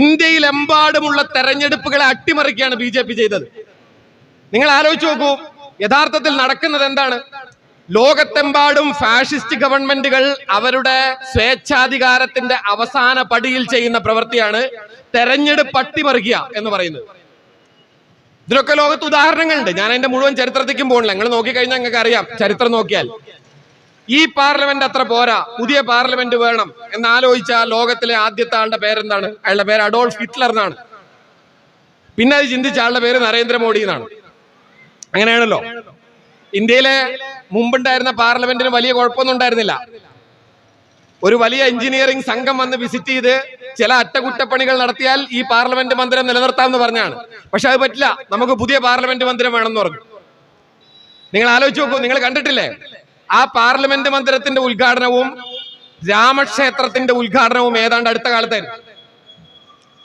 ഇന്ത്യയിലെമ്പാടുമുള്ള തെരഞ്ഞെടുപ്പുകളെ അട്ടിമറിക്കുകയാണ് B J P ചെയ്തത്. നിങ്ങൾ ആലോചിച്ച് നോക്കൂ യഥാർത്ഥത്തിൽ നടക്കുന്നത് എന്താണ്? ലോകത്തെമ്പാടും ഫാഷിസ്റ്റ് ഗവൺമെന്റുകൾ അവരുടെ സ്വേച്ഛാധികാരത്തിന്റെ അവസാന പടിയിൽ ചെയ്യുന്ന പ്രവൃത്തിയാണ് തെരഞ്ഞെടുപ്പ് അട്ടിമറിക്കുക എന്ന് പറയുന്നത്. ഇതിലൊക്കെ ലോകത്ത് ഉദാഹരണങ്ങളുണ്ട്. ഞാൻ അതിന്റെ മുഴുവൻ ചരിത്രത്തിലേക്കും പോകണില്ല നിങ്ങൾ നോക്കിക്കഴിഞ്ഞാൽ നിങ്ങൾക്ക് അറിയാം ചരിത്രം നോക്കിയാൽ. ഈ പാർലമെന്റ് അത്ര പോരാ. പുതിയ പാർലമെന്റ് വേണം എന്ന് ആലോചിച്ച ലോകത്തിലെ ആദ്യത്തെ ആളുടെ പേരെന്താണ്? അയാളുടെ പേര് അഡോൾഫ് ഹിറ്റ്ലർ എന്നാണ് പിന്നെ അത് ചിന്തിച്ച ആളുടെ പേര് നരേന്ദ്രമോദി എന്നാണ്. അങ്ങനെയാണല്ലോ. ഇന്ത്യയിലെ മുമ്പുണ്ടായിരുന്ന പാർലമെന്റിന് വലിയ കുഴപ്പമൊന്നും ഉണ്ടായിരുന്നില്ല. ഒരു വലിയ എഞ്ചിനീയറിംഗ് സംഘം വന്ന് വിസിറ്റ് ചെയ്ത് ചില അറ്റകുറ്റപ്പണികൾ നടത്തിയാൽ ഈ പാർലമെന്റ് മന്ദിരം നിലനിർത്താമെന്ന് പറഞ്ഞാണ്. പക്ഷെ അത് പറ്റില്ല. നമുക്ക് പുതിയ പാർലമെന്റ് മന്ദിരം വേണമെന്ന് പറഞ്ഞു. നിങ്ങൾ ആലോചിച്ച് നോക്കൂ. നിങ്ങൾ കണ്ടിട്ടില്ലേ? ആ പാർലമെന്റ് മന്ദിരത്തിന്റെ ഉദ്ഘാടനവും രാമക്ഷേത്രത്തിന്റെ ഉദ്ഘാടനവും ഏതാണ്ട് അടുത്ത കാലത്തായിരുന്നു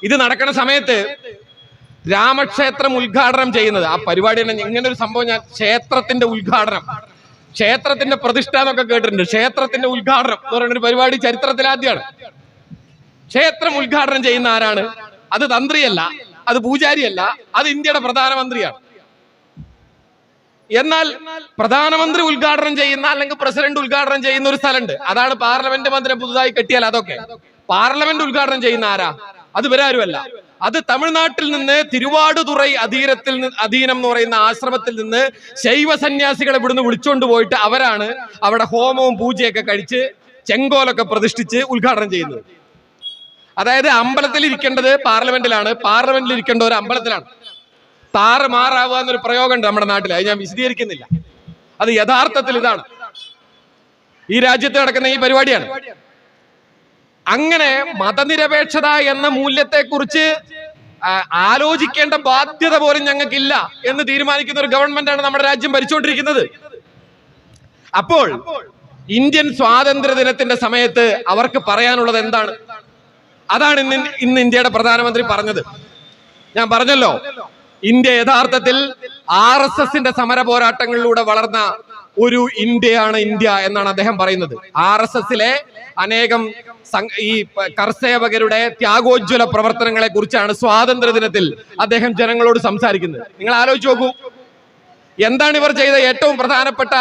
ഇത് നടക്കുന്ന സമയത്ത് രാമക്ഷേത്രം ഉദ്ഘാടനം ചെയ്യുന്നത്. ആ പരിപാടി തന്നെ ഇങ്ങനെ ഒരു സംഭവം ഞാൻ ക്ഷേത്രത്തിന്റെ ഉദ്ഘാടനം. ക്ഷേത്രത്തിന്റെ പ്രതിഷ്ഠ എന്നൊക്കെ കേട്ടിട്ടുണ്ട്. ക്ഷേത്രത്തിന്റെ ഉദ്ഘാടനം എന്ന് പറയുന്ന ഒരു പരിപാടി ചരിത്രത്തിൽ ആദ്യമാണ്. ക്ഷേത്രം ഉദ്ഘാടനം ചെയ്യുന്ന ആരാണ്? അത് തന്ത്രിയല്ല അത് പൂജാരിയല്ല അത് ഇന്ത്യയുടെ പ്രധാനമന്ത്രിയാണ്. എന്നാൽ പ്രധാനമന്ത്രി ഉദ്ഘാടനം ചെയ്യുന്ന അല്ലെങ്കിൽ പ്രസിഡന്റ് ഉദ്ഘാടനം ചെയ്യുന്ന ഒരു സ്ഥലമുണ്ട്. അതാണ് പാർലമെന്റ് മന്ദിരം പുതുതായി കെട്ടിയാൽ അതൊക്കെ. പാർലമെന്റ് ഉദ്ഘാടനം ചെയ്യുന്ന ആരാ? അത് വരാരുമല്ല അത് തമിഴ്നാട്ടിൽ നിന്ന് തിരുവാടുതുറൈ അധീനത്തിൽ അധീനം എന്ന് പറയുന്ന ആശ്രമത്തിൽ നിന്ന് ശൈവ സന്യാസികളെ ഇവിടുന്ന് വിളിച്ചുകൊണ്ട് പോയിട്ട് അവരാണ് അവിടെ ഹോമവും പൂജയൊക്കെ കഴിച്ച് ചെങ്കോലൊക്കെ പ്രതിഷ്ഠിച്ച് ഉദ്ഘാടനം ചെയ്യുന്നത്. അതായത് അമ്പലത്തിൽ ഇരിക്കേണ്ടത് പാർലമെന്റിലാണ്. പാർലമെന്റിൽ ഇരിക്കേണ്ട ഒരു അമ്പലത്തിലാണ്. താറ് മാറാവുക എന്നൊരു പ്രയോഗമുണ്ട് നമ്മുടെ നാട്ടിൽ അത് ഞാൻ വിശദീകരിക്കുന്നില്ല. അത് യഥാർത്ഥത്തിൽ ഇതാണ്. ഈ രാജ്യത്ത് നടക്കുന്ന ഈ പരിപാടിയാണ്. അങ്ങനെ മതനിരപേക്ഷത എന്ന മൂല്യത്തെക്കുറിച്ച് ആലോചിക്കേണ്ട ബാധ്യത പോലും ഞങ്ങൾക്കില്ല എന്ന് തീരുമാനിക്കുന്ന ഒരു ഗവൺമെന്റാണ് നമ്മുടെ രാജ്യം ഭരിച്ചുകൊണ്ടിരിക്കുന്നത്. അപ്പോൾ ഇന്ത്യൻ സ്വാതന്ത്ര്യ ദിനത്തിന്റെ സമയത്ത് അവർക്ക് പറയാനുള്ളത് എന്താണ്? അതാണ് ഇന്ന് ഇന്ന് ഇന്ത്യയുടെ പ്രധാനമന്ത്രി പറഞ്ഞത്. ഞാൻ പറഞ്ഞല്ലോ. ഇന്ത്യ യഥാർത്ഥത്തിൽ ആർ എസ് എസിന്റെ സമര പോരാട്ടങ്ങളിലൂടെ വളർന്ന ഒരു ഇന്ത്യയാണ് ഇന്ത്യ എന്നാണ് അദ്ദേഹം പറയുന്നത്. ആർ എസ് എസിലെ അനേകം ഈ കർസേവകരുടെ ത്യാഗോജ്വല പ്രവർത്തനങ്ങളെ കുറിച്ചാണ് സ്വാതന്ത്ര്യ ദിനത്തിൽ അദ്ദേഹം ജനങ്ങളോട് സംസാരിക്കുന്നത്. നിങ്ങൾ ആലോചിച്ച് നോക്കൂ. എന്താണ് ഇവർ ചെയ്ത ഏറ്റവും പ്രധാനപ്പെട്ട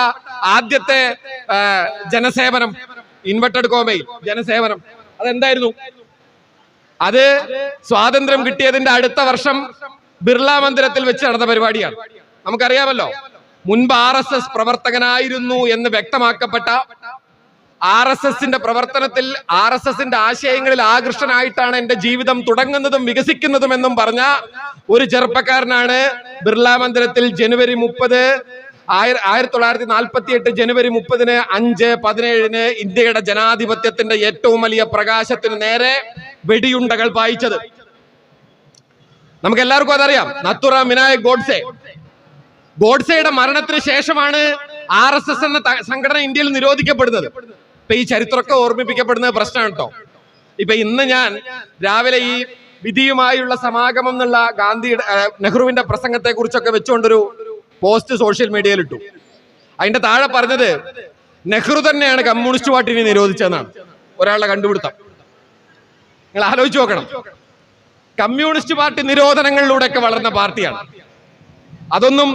ആദ്യത്തെ ജനസേവനം? ഇൻവെർട്ടഡ് കോമയിൽ. ജനസേവനം. അതെന്തായിരുന്നു? അത് സ്വാതന്ത്ര്യം കിട്ടിയതിന്റെ അടുത്ത വർഷം ബിർള മന്ദിരത്തിൽ വെച്ച് നടന്ന പരിപാടിയാണ്. നമുക്കറിയാമല്ലോ മുൻപ് ആർ എസ് എസ് പ്രവർത്തകനായിരുന്നു എന്ന് വ്യക്തമാക്കപ്പെട്ട ആർ എസ് എസിന്റെ പ്രവർത്തനത്തിൽ ആർ എസ് എസിന്റെ ആശയങ്ങളിൽ ആകൃഷ്ടനായിട്ടാണ് എന്റെ ജീവിതം തുടങ്ങുന്നതും വികസിക്കുന്നതും എന്നും പറഞ്ഞ ഒരു ചെറുപ്പക്കാരനാണ് ബിർള മന്ദിരത്തിൽ ജനുവരി മുപ്പത് ആയിര ആയിരത്തി തൊള്ളായിരത്തി നാൽപ്പത്തി എട്ട് ജനുവരി മുപ്പതിന് അഞ്ച് പതിനേഴിന് ഇന്ത്യയുടെ ജനാധിപത്യത്തിന്റെ ഏറ്റവും വലിയ പ്രകാശത്തിന് നേരെ വെടിയുണ്ടകൾ പായിച്ചത്. നമുക്ക് എല്ലാവർക്കും അതറിയാം. നത്തുറാം വിനായക് ഗോഡ്സെ. ഗോഡ്സെയുടെ മരണത്തിന് ശേഷമാണ് ആർ എസ് എസ് എന്ന സംഘടന ഇന്ത്യയിൽ നിരോധിക്കപ്പെടുന്നത്. ഇപ്പൊ ഈ ചരിത്രമൊക്കെ ഓർമ്മിപ്പിക്കപ്പെടുന്നത് പ്രശ്നമാണ് കേട്ടോ ഇപ്പൊ ഇന്ന് ഞാൻ രാവിലെ ഈ വിധിയുമായുള്ള സമാഗമം എന്നുള്ള ഗാന്ധിയുടെ നെഹ്റുവിന്റെ പ്രസംഗത്തെ കുറിച്ചൊക്കെ വെച്ചുകൊണ്ടൊരു പോസ്റ്റ് സോഷ്യൽ മീഡിയയിൽ ഇട്ടു അതിന്റെ താഴെ പറഞ്ഞത് നെഹ്റു തന്നെയാണ് കമ്മ്യൂണിസ്റ്റ് പാർട്ടിനെ നിരോധിച്ചതെന്നാണ്. ഒരാളുടെ കണ്ടുപിടുത്തം. നിങ്ങൾ ആലോചിച്ച് നോക്കണം. കമ്മ്യൂണിസ്റ്റ് പാർട്ടി നിരോധനങ്ങളിലൂടെയൊക്കെ വളർന്ന പാർട്ടിയാണ്. അതൊന്നും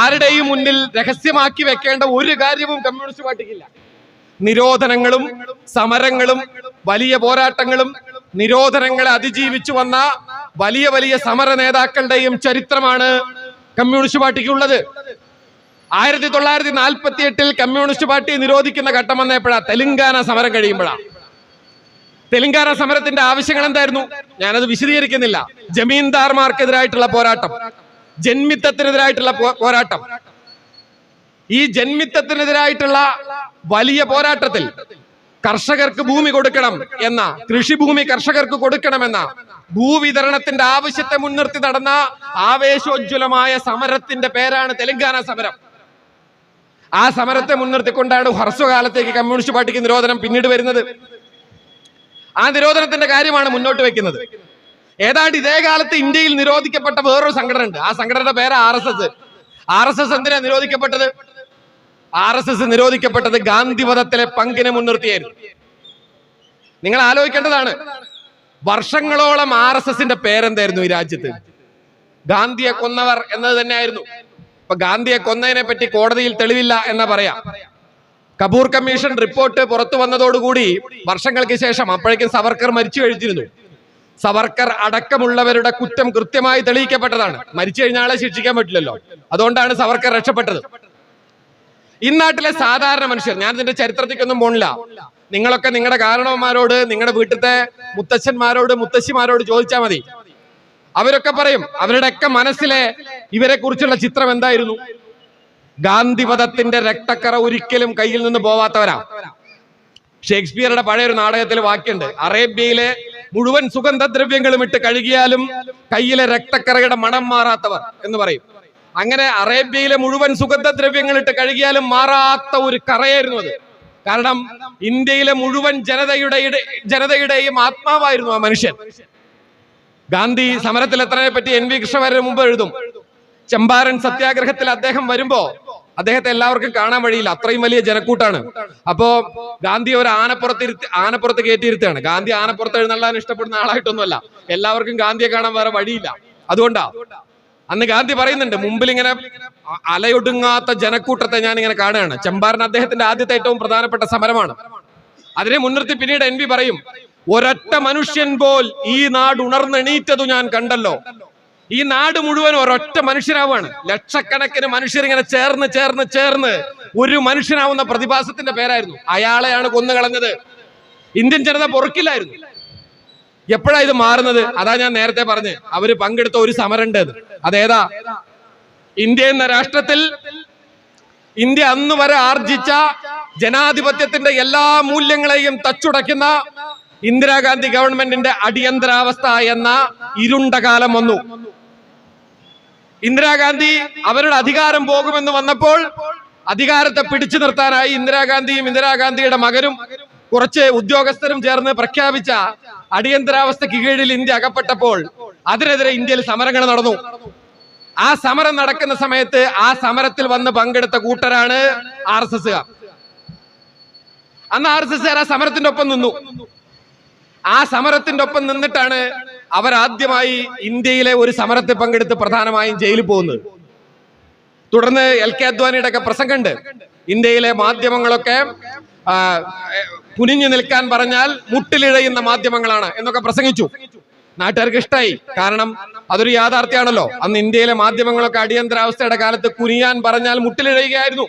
ആരുടെയും മുന്നിൽ രഹസ്യമാക്കി വെക്കേണ്ട ഒരു കാര്യവും കമ്മ്യൂണിസ്റ്റ് പാർട്ടിക്കില്ല. നിരോധനങ്ങളും സമരങ്ങളും വലിയ പോരാട്ടങ്ങളും നിരോധനങ്ങളെ അതിജീവിച്ചു വന്ന വലിയ വലിയ സമര നേതാക്കളുടെയും ചരിത്രമാണ് കമ്മ്യൂണിസ്റ്റ് പാർട്ടിക്കുള്ളത്. ആയിരത്തി തൊള്ളായിരത്തി നാൽപ്പത്തി എട്ടിൽ കമ്മ്യൂണിസ്റ്റ് പാർട്ടി നിരോധിക്കുന്ന ഘട്ടം വന്നപ്പോഴാ തെലങ്കാന സമരം കഴിയുമ്പോഴാ. തെലങ്കാന സമരത്തിന്റെ ആവശ്യങ്ങൾ എന്തായിരുന്നു? ഞാനത് വിശദീകരിക്കുന്നില്ല. ജമീന്ദാർമാർക്കെതിരായിട്ടുള്ള പോരാട്ടം. ജന്മിത്തത്തിനെതിരായിട്ടുള്ള പോരാട്ടം. ഈ ജന്മിത്തത്തിനെതിരായിട്ടുള്ള വലിയ പോരാട്ടത്തിൽ കർഷകർക്ക് ഭൂമി കൊടുക്കണം എന്ന കൃഷിഭൂമി കർഷകർക്ക് കൊടുക്കണമെന്ന ഭൂവിതരണത്തിന്റെ ആവശ്യത്തെ മുൻനിർത്തി നടന്ന ആവേശോജ്വലമായ സമരത്തിന്റെ പേരാണ് തെലങ്കാന സമരം. ആ സമരത്തെ മുൻനിർത്തിക്കൊണ്ടാണ് ഹ്രസ്വകാലത്തേക്ക് കമ്മ്യൂണിസ്റ്റ് പാർട്ടിക്ക് നിരോധനം പിന്നീട് വരുന്നത്. ആ നിരോധനത്തിന്റെ കാര്യമാണ് മുന്നോട്ട് വെക്കുന്നത്. ഏതാണ്ട് ഇതേ കാലത്ത് ഇന്ത്യയിൽ നിരോധിക്കപ്പെട്ട വേറൊരു സംഘടന ഉണ്ട് ആ സംഘടനയുടെ പേര് R S S. R S S എന്തിനാ നിരോധിക്കപ്പെട്ടത്? ആർ എസ് എസ് നിരോധിക്കപ്പെട്ടത് ഗാന്ധിവധത്തിലെ പങ്കിനെ മുൻനിർത്തിയായിരുന്നു. നിങ്ങൾ ആലോചിക്കേണ്ടതാണ് വർഷങ്ങളോളം ആർ എസ് എസിന്റെ പേരെന്തായിരുന്നു ഈ രാജ്യത്ത്? ഗാന്ധിയെ കൊന്നവർ എന്നത് തന്നെയായിരുന്നു. ഇപ്പൊ ഗാന്ധിയെ കൊന്നതിനെ പറ്റി കോടതിയിൽ തെളിവില്ല എന്നാ പറയാം. കപൂർ കമ്മീഷൻ റിപ്പോർട്ട് പുറത്തു വന്നതോടുകൂടി വർഷങ്ങൾക്ക് ശേഷം അപ്പോഴേക്കും സവർക്കർ മരിച്ചു കഴിഞ്ഞിരുന്നു. സവർക്കർ അടക്കമുള്ളവരുടെ കുറ്റം കൃത്യമായി തെളിയിക്കപ്പെട്ടതാണ്. മരിച്ചു കഴിഞ്ഞ ശിക്ഷിക്കാൻ പറ്റില്ലല്ലോ. അതുകൊണ്ടാണ് സവർക്കർ രക്ഷപ്പെട്ടത്. ഇന്നാട്ടിലെ സാധാരണ മനുഷ്യർ ഞാൻ ഇതിന്റെ ചരിത്രത്തിക്കൊന്നും പോണില്ല. നിങ്ങളൊക്കെ നിങ്ങളുടെ കാരണവന്മാരോട് നിങ്ങളുടെ വീട്ടിലത്തെ മുത്തച്ഛന്മാരോട് മുത്തശ്ശിമാരോട് ചോദിച്ചാൽ മതി. അവരൊക്കെ പറയും അവരുടെയൊക്കെ മനസ്സിലെ ഇവരെ കുറിച്ചുള്ള ചിത്രം എന്തായിരുന്നു? ഗാന്ധിവധത്തിന്റെ രക്തക്കറ ഒരിക്കലും കയ്യിൽ നിന്ന് പോവാത്തവരാ. ഷേക്സ്പിയറുടെ പഴയൊരു നാടകത്തിൽ വാക്യുണ്ട് അറേബ്യയിലെ മുഴുവൻ സുഗന്ധദ്രവ്യങ്ങളും ഇട്ട് കഴുകിയാലും കയ്യിലെ രക്തക്കറയുടെ മണം മാറാത്തവർ എന്ന് പറയും. അങ്ങനെ അറേബ്യയിലെ മുഴുവൻ സുഗന്ധദ്രവ്യങ്ങൾ ഇട്ട് കഴുകിയാലും മാറാത്ത ഒരു കറയായിരുന്നു അത്. കാരണം ഇന്ത്യയിലെ മുഴുവൻ ജനതയുടെ ജനതയുടെയും ആത്മാവായിരുന്നു ആ മനുഷ്യൻ. ഗാന്ധി സമരത്തിൽ എത്രയെ പറ്റി എൻ വി കൃഷ്ണവാര്യർ മുമ്പ് എഴുതും ചമ്പാരൻ സത്യാഗ്രഹത്തിൽ അദ്ദേഹം വരുമ്പോ അദ്ദേഹത്തെ എല്ലാവർക്കും കാണാൻ വഴിയില്ല. അത്രയും വലിയ ജനക്കൂട്ടാണ്. അപ്പോ ഗാന്ധി ഒരു ആനപ്പുറത്ത് ഇരുത്തി ആനപ്പുറത്ത് കയറ്റിയിരുത്താണ് ഗാന്ധി ആനപ്പുറത്ത് എഴുന്നള്ളാൻ ഇഷ്ടപ്പെടുന്ന ആളായിട്ടൊന്നുമല്ല. എല്ലാവർക്കും ഗാന്ധിയെ കാണാൻ വേറെ വഴിയില്ല. അതുകൊണ്ടാ. അന്ന് ഗാന്ധി പറയുന്നുണ്ട് മുമ്പിൽ ഇങ്ങനെ അലയൊടുങ്ങാത്ത ജനക്കൂട്ടത്തെ ഞാൻ ഇങ്ങനെ കാണുകയാണ്. ചമ്പാരൻ അദ്ദേഹത്തിന്റെ ആദ്യത്തെ ഏറ്റവും പ്രധാനപ്പെട്ട സമരമാണ്. അതിനെ മുൻനിർത്തി പിന്നീട് എൻ പറയും ഒരൊറ്റ മനുഷ്യൻ പോൽ ഈ നാട് ഉണർന്നെണീറ്റതു ഞാൻ കണ്ടല്ലോ. ഈ നാട് മുഴുവൻ ഒരൊറ്റ മനുഷ്യനാവാണ് ലക്ഷക്കണക്കിന് മനുഷ്യർ ഇങ്ങനെ ചേർന്ന് ചേർന്ന് ചേർന്ന് ഒരു മനുഷ്യനാവുന്ന പ്രതിഭാസത്തിന്റെ പേരായിരുന്നു. അയാളെയാണ് കൊന്നു കളഞ്ഞത് ഇന്ത്യൻ ജനത പൊറുക്കില്ലായിരുന്നു. എപ്പോഴാ ഇത് മാറുന്നത്? അതാ ഞാൻ നേരത്തെ പറഞ്ഞ്. അവർ പങ്കെടുത്ത ഒരു സമരമുണ്ട് അത്. അതേതാ? ഇന്ത്യ എന്ന രാഷ്ട്രത്തിൽ ഇന്ത്യ അന്ന് വരെ ആർജിച്ച ജനാധിപത്യത്തിന്റെ എല്ലാ മൂല്യങ്ങളെയും തച്ചുടയ്ക്കുന്ന ഇന്ദിരാഗാന്ധി ഗവൺമെന്റിന്റെ അടിയന്തരാവസ്ഥ എന്ന ഇരുണ്ട കാലം വന്നു. ഇന്ദിരാഗാന്ധി അവരുടെ അധികാരം പോകുമെന്ന് വന്നപ്പോൾ അധികാരത്തെ പിടിച്ചു നിർത്താനായി ഇന്ദിരാഗാന്ധിയും ഇന്ദിരാഗാന്ധിയുടെ മകനും കുറച്ച് ഉദ്യോഗസ്ഥരും ചേർന്ന് പ്രഖ്യാപിച്ച അടിയന്തരാവസ്ഥയ്ക്ക് കീഴിൽ ഇന്ത്യ അകപ്പെട്ടപ്പോൾ അതിനെതിരെ ഇന്ത്യയിൽ സമരങ്ങൾ നടന്നു. ആ സമരം നടക്കുന്ന സമയത്ത് ആ സമരത്തിൽ വന്ന് പങ്കെടുത്ത കൂട്ടരാണ് ആർ എസ് എസ് അന്ന് ആർ എസ് എസ് ആ സമരത്തിന്റെ ഒപ്പം നിന്നു. ആ സമരത്തിന്റെ ഒപ്പം നിന്നിട്ടാണ് അവരാദ്യമായി ഇന്ത്യയിലെ ഒരു സമരത്തിൽ പങ്കെടുത്ത് പ്രധാനമായും ജയിലിൽ പോകുന്നത്. തുടർന്ന് എൽ കെ അദ്വാനിയുടെ ഒക്കെ പ്രസംഗമുണ്ട്. ഇന്ത്യയിലെ മാധ്യമങ്ങളൊക്കെ കുനിഞ്ഞു നിൽക്കാൻ പറഞ്ഞാൽ മുട്ടിലിഴയുന്ന മാധ്യമങ്ങളാണ് എന്നൊക്കെ പ്രസംഗിച്ചു. നാട്ടുകാർക്ക് ഇഷ്ടമായി കാരണം അതൊരു യാഥാർത്ഥ്യമാണല്ലോ അന്ന് ഇന്ത്യയിലെ മാധ്യമങ്ങളൊക്കെ അടിയന്തരാവസ്ഥയുടെ കാലത്ത് കുനിയാൻ പറഞ്ഞാൽ മുട്ടിലിഴയുകയായിരുന്നു.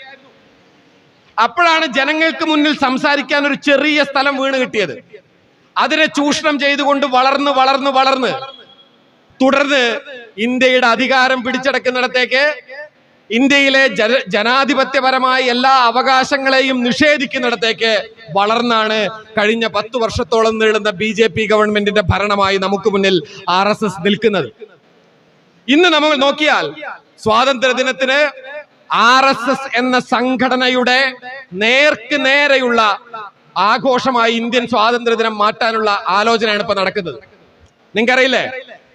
അപ്പോഴാണ് ജനങ്ങൾക്ക് മുന്നിൽ സംസാരിക്കാൻ ഒരു ചെറിയ സ്ഥലം വീണ് കിട്ടിയത്. അതിനെ ചൂഷണം ചെയ്തുകൊണ്ട് വളർന്ന് വളർന്ന് വളർന്ന് തുടർന്ന് ഇന്ത്യയുടെ അധികാരം പിടിച്ചടക്കുന്നിടത്തേക്ക് ഇന്ത്യയിലെ ജന ജനാധിപത്യപരമായ എല്ലാ അവകാശങ്ങളെയും നിഷേധിക്കുന്നിടത്തേക്ക് വളർന്നാണ് കഴിഞ്ഞ പത്തു വർഷത്തോളം നീളുന്ന ബി ജെ പി ഗവൺമെന്റിന്റെ ഭരണമായി നമുക്ക് മുന്നിൽ ആർ എസ് എസ് നിൽക്കുന്നത്. ഇന്ന് നമ്മൾ നോക്കിയാൽ സ്വാതന്ത്ര്യ ദിനത്തിന് ആർ എസ് എസ് എന്ന സംഘടനയുടെ നേർക്ക് നേരെയുള്ള ആഘോഷമായി ഇന്ത്യൻ സ്വാതന്ത്ര്യ ദിനം മാറ്റാനുള്ള ആലോചനയാണ് ഇപ്പൊ നടക്കുന്നത്. നിങ്ങൾക്കറിയില്ലേ?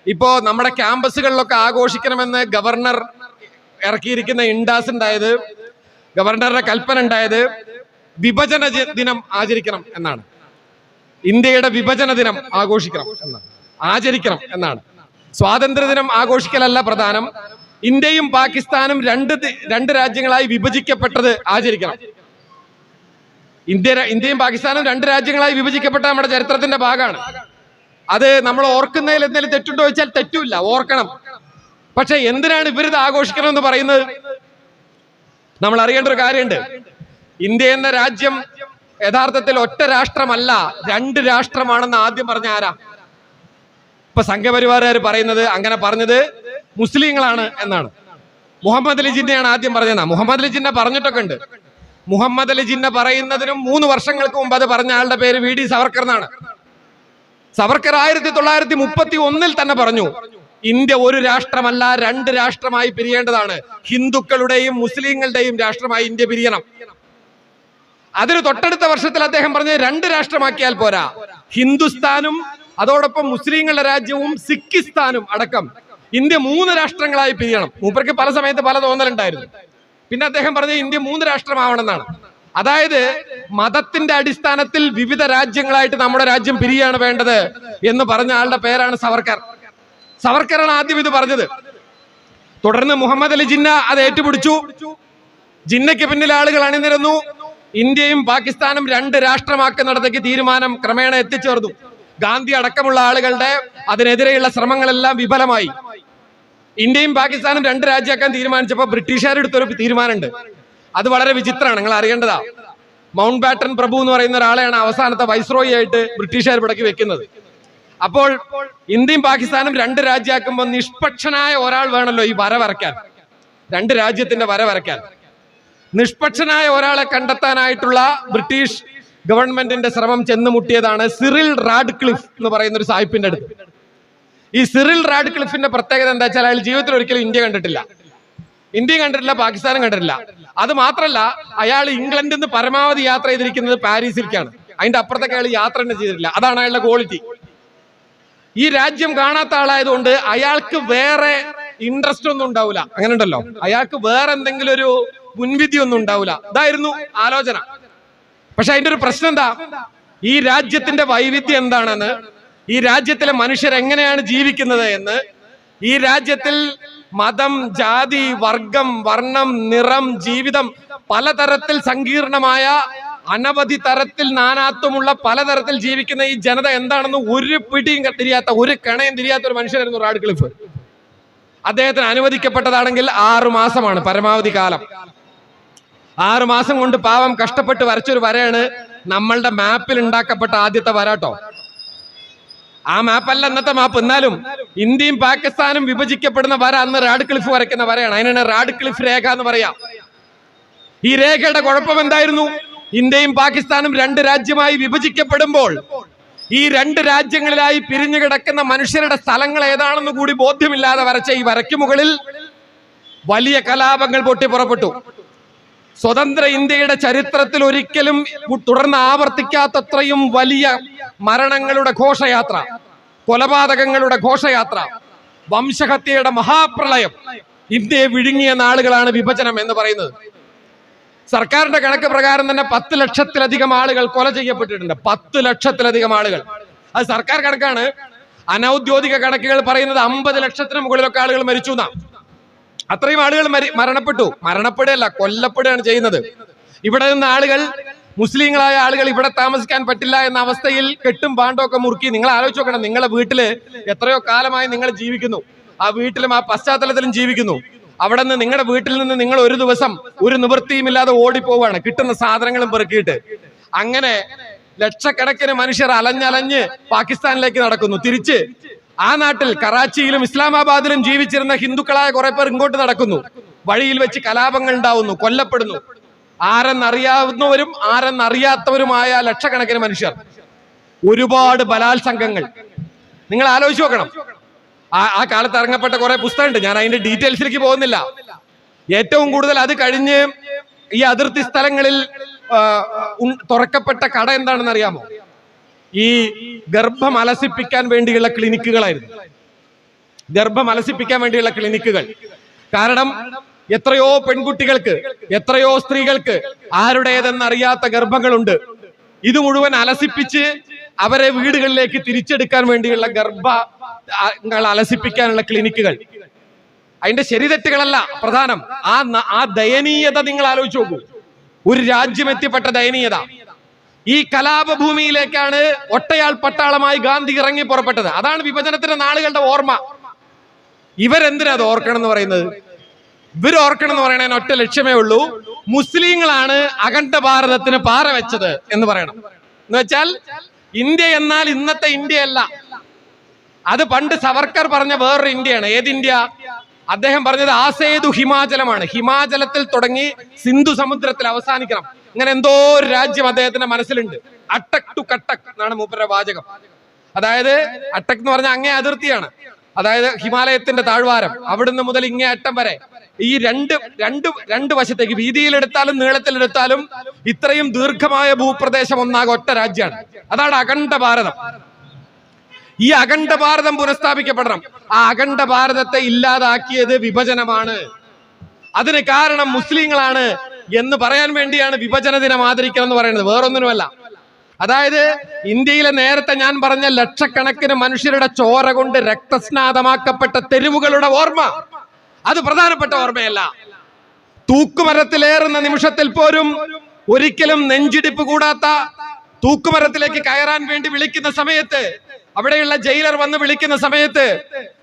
ഇപ്പോ നമ്മുടെ ക്യാമ്പസുകളിലൊക്കെ ആഘോഷിക്കണമെന്ന് ഗവർണർ ഇറക്കിയിരിക്കുന്ന ഇൻഡാസ് ഉണ്ടായത് ഗവർണറുടെ കൽപ്പന ഉണ്ടായത് വിഭജന ദിനം ആചരിക്കണം എന്നാണ്. ഇന്ത്യയുടെ വിഭജന ദിനം ആഘോഷിക്കണം എന്നാണ്. ആചരിക്കണം എന്നാണ്. സ്വാതന്ത്ര്യ ദിനം ആഘോഷിക്കലല്ല പ്രധാനം. ഇന്ത്യയും പാകിസ്ഥാനും രണ്ട് രണ്ട് രാജ്യങ്ങളായി വിഭജിക്കപ്പെട്ടത് ആചരിക്കണം. ഇന്ത്യ ഇന്ത്യയും പാകിസ്ഥാനും രണ്ട് രാജ്യങ്ങളായി വിഭജിക്കപ്പെട്ട നമ്മുടെ ചരിത്രത്തിന്റെ ഭാഗമാണ്. അത് നമ്മൾ ഓർക്കുന്നതിൽ എന്തെങ്കിലും തെറ്റുണ്ടോ ചോദിച്ചാൽ തെറ്റില്ല ഓർക്കണം. പക്ഷെ എന്തിനാണ് ഇവരിത് ആഘോഷിക്കണം എന്ന് പറയുന്നത്? നമ്മൾ അറിയേണ്ട ഒരു കാര്യമുണ്ട്. ഇന്ത്യ എന്ന രാജ്യം യഥാർത്ഥത്തിൽ ഒറ്റ രാഷ്ട്രമല്ല രണ്ട് രാഷ്ട്രമാണെന്ന് ആദ്യം പറഞ്ഞ ആരാ? ഇപ്പൊ സംഘപരിവാരുകാർ പറയുന്നത് അങ്ങനെ പറഞ്ഞത് മുസ്ലിങ്ങളാണ് എന്നാണ്. മുഹമ്മദ് അലി ജിന്നയാണ് ആദ്യം പറഞ്ഞത് മുഹമ്മദ് അലി ജിന്ന പറഞ്ഞിട്ടൊക്കെ ഉണ്ട്. മുഹമ്മദ് അലി ജിന്ന പറയുന്നതിനും മൂന്ന് വർഷങ്ങൾക്ക് മുമ്പ് അത് പറഞ്ഞ ആളുടെ പേര് വി ഡി സവർക്കർ എന്നാണ്. സവർക്കർ ആയിരത്തി തൊള്ളായിരത്തി മുപ്പത്തി ഒന്നിൽ തന്നെ പറഞ്ഞു ഇന്ത്യ ഒരു രാഷ്ട്രമല്ല രണ്ട് രാഷ്ട്രമായി പിരിയേണ്ടതാണ്. ഹിന്ദുക്കളുടെയും മുസ്ലിങ്ങളുടെയും രാഷ്ട്രമായി ഇന്ത്യ പിരിയണം. അതിന് തൊട്ടടുത്ത വർഷത്തിൽ അദ്ദേഹം പറഞ്ഞത് രണ്ട് രാഷ്ട്രമാക്കിയാൽ പോരാ. ഹിന്ദുസ്ഥാനും അതോടൊപ്പം മുസ്ലിങ്ങളുടെ രാജ്യവും സിക്കിസ്ഥാനും അടക്കം ഇന്ത്യ മൂന്ന് രാഷ്ട്രങ്ങളായി പിരിയണം. മൂപ്പർക്ക് പല സമയത്ത് പല തോന്നലുണ്ടായിരുന്നു. പിന്നെ അദ്ദേഹം പറഞ്ഞ ഇന്ത്യ മൂന്ന് രാഷ്ട്രമാവണമെന്നാണ്. അതായത് മതത്തിന്റെ അടിസ്ഥാനത്തിൽ വിവിധ രാജ്യങ്ങളായിട്ട് നമ്മുടെ രാജ്യം പിരിയാണ് വേണ്ടത് എന്ന് പറഞ്ഞ ആളുടെ പേരാണ് സവർക്കർ. സവർക്കറാണ് ആദ്യം ഇത് പറഞ്ഞത്. തുടർന്ന് മുഹമ്മദ് അലി ജിന്ന അത് ഏറ്റുപിടിച്ചു. ജിന്നയ്ക്ക് പിന്നിൽ ആളുകൾ അണിനിരന്നു. ഇന്ത്യയും പാകിസ്ഥാനും രണ്ട് രാഷ്ട്രമാക്കുന്നിടത്തേക്ക് തീരുമാനം ക്രമേണ എത്തിച്ചേർന്നു. ഗാന്ധി അടക്കമുള്ള ആളുകളുടെ അതിനെതിരെയുള്ള ശ്രമങ്ങളെല്ലാം വിഫലമായി. ഇന്ത്യയും പാകിസ്ഥാനും രണ്ട് രാജ്യമാക്കാൻ തീരുമാനിച്ചപ്പോൾ ബ്രിട്ടീഷുകാരെടുത്തൊരു തീരുമാനമുണ്ട്. അത് വളരെ വിചിത്രമാണ്. നിങ്ങൾ അറിയേണ്ടതാ. മൗണ്ട് ബാറ്റൺ പ്രഭു എന്ന് പറയുന്ന ഒരാളെയാണ് അവസാനത്തെ വൈസ്രോയി ആയിട്ട് ബ്രിട്ടീഷുകാർ ഇവിടേക്ക് വെക്കുന്നത്. അപ്പോൾ ഇന്ത്യയും പാകിസ്ഥാനും രണ്ട് രാജ്യമാക്കുമ്പോൾ നിഷ്പക്ഷനായ ഒരാൾ വേണമല്ലോ ഈ വര വരയ്ക്കാൻ. രണ്ട് രാജ്യത്തിന്റെ വര വരയ്ക്കാൻ. നിഷ്പക്ഷനായ ഒരാളെ കണ്ടെത്താനായിട്ടുള്ള ബ്രിട്ടീഷ് ഗവൺമെന്റിന്റെ ശ്രമം ചെന്നുമുട്ടിയതാണ് സിറിൽ റാഡ്ക്ലിഫ് എന്ന് പറയുന്ന ഒരു സാഹിപ്പിന്റെ അടുത്ത്. ഈ സിറിൽ റാഡ് ക്ലിഫിന്റെ പ്രത്യേകത എന്താ വെച്ചാൽ അയാൾ ജീവിതത്തിൽ ഒരിക്കലും ഇന്ത്യ കണ്ടിട്ടില്ല. ഇന്ത്യ കണ്ടിട്ടില്ല പാകിസ്ഥാനും കണ്ടിട്ടില്ല. അത് മാത്രല്ല അയാൾ ഇംഗ്ലണ്ടിൽ നിന്ന് പരമാവധി യാത്ര ചെയ്തിരിക്കുന്നത് പാരീസിലേക്കാണ്. അതിന്റെ അപ്പുറത്തൊക്കെ അയാൾ യാത്ര തന്നെ ചെയ്തിട്ടില്ല. അതാണ് അയാളുടെ ക്വാളിറ്റി. ഈ രാജ്യം കാണാത്ത ആളായതുകൊണ്ട് അയാൾക്ക് വേറെ ഇൻട്രസ്റ്റ് ഒന്നും ഉണ്ടാവില്ല അങ്ങനെ ഉണ്ടല്ലോ. അയാൾക്ക് വേറെ എന്തെങ്കിലും ഒരു മുൻവിധി ഒന്നും ഉണ്ടാവില്ല ഇതായിരുന്നു ആലോചന. പക്ഷെ അതിന്റെ ഒരു പ്രശ്നം എന്താ? ഈ രാജ്യത്തിന്റെ വൈവിധ്യം എന്താണെന്ന് ഈ രാജ്യത്തിലെ മനുഷ്യർ എങ്ങനെയാണ് ജീവിക്കുന്നത് എന്ന്? ഈ രാജ്യത്തിൽ മതം ജാതി വർഗം വർണം നിറം ജീവിതം പലതരത്തിൽ സങ്കീർണമായ അനവധി തരത്തിൽ നാനാത്വമുള്ള പലതരത്തിൽ ജീവിക്കുന്ന ഈ ജനത എന്താണെന്ന് ഒരു പിടിയും തിരിയാത്ത ഒരു കണയും തിരിയാത്ത ഒരു മനുഷ്യനായിരുന്നു റാഡ് ക്ലിഫ്. അദ്ദേഹത്തിന് അനുവദിക്കപ്പെട്ടതാണെങ്കിൽ ആറു മാസമാണ് പരമാവധി കാലം. ആറു മാസം കൊണ്ട് പാവം കഷ്ടപ്പെട്ട് വരച്ചൊരു വരയാണ് നമ്മളുടെ മാപ്പിൽ ഉണ്ടാക്കപ്പെട്ട ആദ്യത്തെ വരാട്ടോ ആ മാപ്പല്ല ഇന്നത്തെ മാപ്പ്. എന്നാലും ഇന്ത്യയും പാകിസ്ഥാനും വിഭജിക്കപ്പെടുന്ന വര അന്ന് റാഡ് ക്ലിഫ് വരയ്ക്കുന്ന വരയാണ്. അതിനാണ് റാഡ് ക്ലിഫ് രേഖ എന്ന് പറയാം. ഈ രേഖയുടെ കുഴപ്പം എന്തായിരുന്നു? ഇന്ത്യയും പാകിസ്ഥാനും രണ്ട് രാജ്യമായി വിഭജിക്കപ്പെടുമ്പോൾ ഈ രണ്ട് രാജ്യങ്ങളിലായി പിരിഞ്ഞു കിടക്കുന്ന മനുഷ്യരുടെ സ്ഥലങ്ങൾ ഏതാണെന്ന് കൂടി ബോധ്യമില്ലാതെ വരച്ച ഈ വരയ്ക്ക് മുകളിൽ വലിയ കലാപങ്ങൾ പൊട്ടിപ്പുറപ്പെട്ടു. സ്വതന്ത്ര ഇന്ത്യയുടെ ചരിത്രത്തിൽ ഒരിക്കലും തുടർന്ന് ആവർത്തിക്കാത്തത്രയും വലിയ മരണങ്ങളുടെ ഘോഷയാത്ര കൊലപാതകങ്ങളുടെ ഘോഷയാത്ര വംശഹത്യയുടെ മഹാപ്രളയം ഇന്ത്യയെ വിഴുങ്ങിയ നാളുകളാണ് വിഭജനം എന്ന് പറയുന്നത്. സർക്കാരിന്റെ കണക്ക് പ്രകാരം തന്നെ പത്ത് ലക്ഷത്തിലധികം ആളുകൾ കൊല ചെയ്യപ്പെട്ടിട്ടുണ്ട്. പത്ത് ലക്ഷത്തിലധികം ആളുകൾ. അത് സർക്കാർ കണക്കാണ്. അനൗദ്യോഗിക കണക്കുകൾ പറയുന്നത് അമ്പത് ലക്ഷത്തിന് മുകളിലൊക്കെ ആളുകൾ മരിച്ചു എന്നാ. അത്രയും ആളുകൾ മരണപ്പെട്ടു. മരണപ്പെടുകയല്ല കൊല്ലപ്പെടുകയാണ് ചെയ്യുന്നത്. ഇവിടെ നിന്ന് ആളുകൾ മുസ്ലിങ്ങളായ ആളുകൾ ഇവിടെ താമസിക്കാൻ പറ്റില്ല എന്ന അവസ്ഥയിൽ കെട്ടും പാണ്ടൊക്കെ മുറുക്കി. നിങ്ങൾ ആലോചിച്ച് നോക്കണം നിങ്ങളെ വീട്ടിൽ എത്രയോ കാലമായി നിങ്ങൾ ജീവിക്കുന്നു. ആ വീട്ടിലും ആ പശ്ചാത്തലത്തിലും ജീവിക്കുന്നു. അവിടെ നിന്ന് നിങ്ങളുടെ വീട്ടിൽ നിന്ന് നിങ്ങൾ ഒരു ദിവസം ഒരു നിവൃത്തിയുമില്ലാതെ ഓടിപ്പോവാണ് കിട്ടുന്ന സാധനങ്ങളും പെറുക്കിയിട്ട്. അങ്ങനെ ലക്ഷക്കണക്കിന് മനുഷ്യർ അലഞ്ഞലഞ്ഞ് പാകിസ്ഥാനിലേക്ക് നടക്കുന്നു. തിരിച്ച് ആ നാട്ടിൽ കറാച്ചിയിലും ഇസ്ലാമാബാദിലും ജീവിച്ചിരുന്ന ഹിന്ദുക്കളായ കുറെ പേർ ഇങ്ങോട്ട് നടക്കുന്നു. വഴിയിൽ വെച്ച് കലാപങ്ങൾ ഉണ്ടാവുന്നു കൊല്ലപ്പെടുന്നു. ആരെന്നറിയാവുന്നവരും ആരെന്നറിയാത്തവരുമായ ലക്ഷക്കണക്കിന് മനുഷ്യർ. ഒരുപാട് ബലാത്സംഗങ്ങൾ. നിങ്ങൾ ആലോചിച്ച് നോക്കണം. ആ ആ കാലത്ത് ഇറങ്ങപ്പെട്ട കുറെ പുസ്തകമുണ്ട്. ഞാൻ അതിന്റെ ഡീറ്റെയിൽസിലേക്ക് പോകുന്നില്ല. ഏറ്റവും കൂടുതൽ അത് കഴിഞ്ഞ് ഈ അതിർത്തി സ്ഥലങ്ങളിൽ തുറക്കപ്പെട്ട കട എന്താണെന്ന് അറിയാമോ? ഈ ഗർഭം അലസിപ്പിക്കാൻ വേണ്ടിയുള്ള ക്ലിനിക്കുകളായിരുന്നു. ഗർഭം അലസിപ്പിക്കാൻ വേണ്ടിയുള്ള ക്ലിനിക്കുകൾ. കാരണം എത്രയോ പെൺകുട്ടികൾക്ക് എത്രയോ സ്ത്രീകൾക്ക് ആരുടേതെന്നറിയാത്ത ഗർഭങ്ങളുണ്ട്. ഇത് മുഴുവൻ അലസിപ്പിച്ച് അവരെ വീടുകളിലേക്ക് തിരിച്ചെടുക്കാൻ വേണ്ടിയുള്ള ഗർഭങ്ങൾ അലസിപ്പിക്കാനുള്ള ക്ലിനിക്കുകൾ. അതിന്റെ ശരിതെറ്റുകളല്ല പ്രധാനം ആ ആ ദയനീയത നിങ്ങൾ ആലോചിച്ച് നോക്കൂ. ഒരു രാജ്യം എത്തിപ്പെട്ട ദയനീയത. ഈ കലാപഭൂമിയിലേക്കാണ് ഒട്ടയാൾ പട്ടാളമായി ഗാന്ധി ഇറങ്ങി പുറപ്പെട്ടത്. അതാണ് വിഭജനത്തിന്റെ നാളുകളുടെ ഓർമ്മ. ഇവരെന്തിനാ അത് ഓർക്കണം എന്ന് പറയുന്നത്? ഇവർ ഓർക്കണം എന്ന് പറയണതിന് ഒറ്റ ലക്ഷ്യമേ ഉള്ളൂ. മുസ്ലിങ്ങളാണ് അഖണ്ഡ ഭാരതത്തിന് പാറ വെച്ചത് എന്ന് പറയണം. എന്ന് വെച്ചാൽ ഇന്ത്യ എന്നാൽ ഇന്നത്തെ ഇന്ത്യ അല്ല അത് പണ്ട് സവർക്കർ പറഞ്ഞ വേറൊരു ഇന്ത്യയാണ്. ഏത് ഇന്ത്യ? അദ്ദേഹം പറഞ്ഞത് ആസേതു ഹിമാചലമാണ്. ഹിമാചലത്തിൽ തുടങ്ങി സിന്ധു സമുദ്രത്തിൽ അവസാനിക്കണം. ഇങ്ങനെ എന്തോ ഒരു രാജ്യം അദ്ദേഹത്തിന്റെ മനസ്സിലുണ്ട്. അട്ടക് ടു കട്ടക് എന്നാണ് മൂപ്പരുടെ വാചകം. അതായത് അട്ടക് എന്ന് പറഞ്ഞ അങ്ങേ അതിർത്തിയാണ്. അതായത് ഹിമാലയത്തിന്റെ താഴ്വാരം. അവിടുന്ന് മുതൽ ഇങ്ങേ അറ്റം വരെ. ഈ രണ്ട് രണ്ട് രണ്ട് വശത്തേക്ക് വീതിയിലെടുത്താലും നീളത്തിലെടുത്താലും ഇത്രയും ദീർഘമായ ഭൂപ്രദേശം ഒന്നാകെ ഒറ്റ രാജ്യമാണ്. അതാണ് അഖണ്ഡ ഭാരതം. ഈ അഖണ്ഡ ഭാരതം പുനഃസ്ഥാപിക്കപ്പെടണം. ആ അഖണ്ഡ ഭാരതത്തെ ഇല്ലാതാക്കിയത് വിഭജനമാണ്. അതിന് കാരണം മുസ്ലിങ്ങളാണ്. എന്ന് പറയാൻ വേണ്ടിയാണ് വിഭജന ദിനം ആദരിക്കണം എന്ന് പറയുന്നത്. വേറൊന്നിനുമല്ല. അതായത് ഇന്ത്യയിലെ നേരത്തെ ഞാൻ പറഞ്ഞ ലക്ഷക്കണക്കിന് മനുഷ്യരുടെ ചോര കൊണ്ട് രക്തസ്നാതമാക്കപ്പെട്ട തെരുവുകളുടെ ഓർമ്മ. അത് പ്രധാനപ്പെട്ട ഓർമ്മയല്ല. തൂക്കുമരത്തിലേറുന്ന നിമിഷത്തിൽ പോലും ഒരിക്കലും നെഞ്ചിടിപ്പ് കൂടാത്ത തൂക്കുമരത്തിലേക്ക് കയറാൻ വേണ്ടി വിളിക്കുന്ന സമയത്ത് അവിടെയുള്ള ജയിലർ വന്ന് വിളിക്കുന്ന സമയത്ത്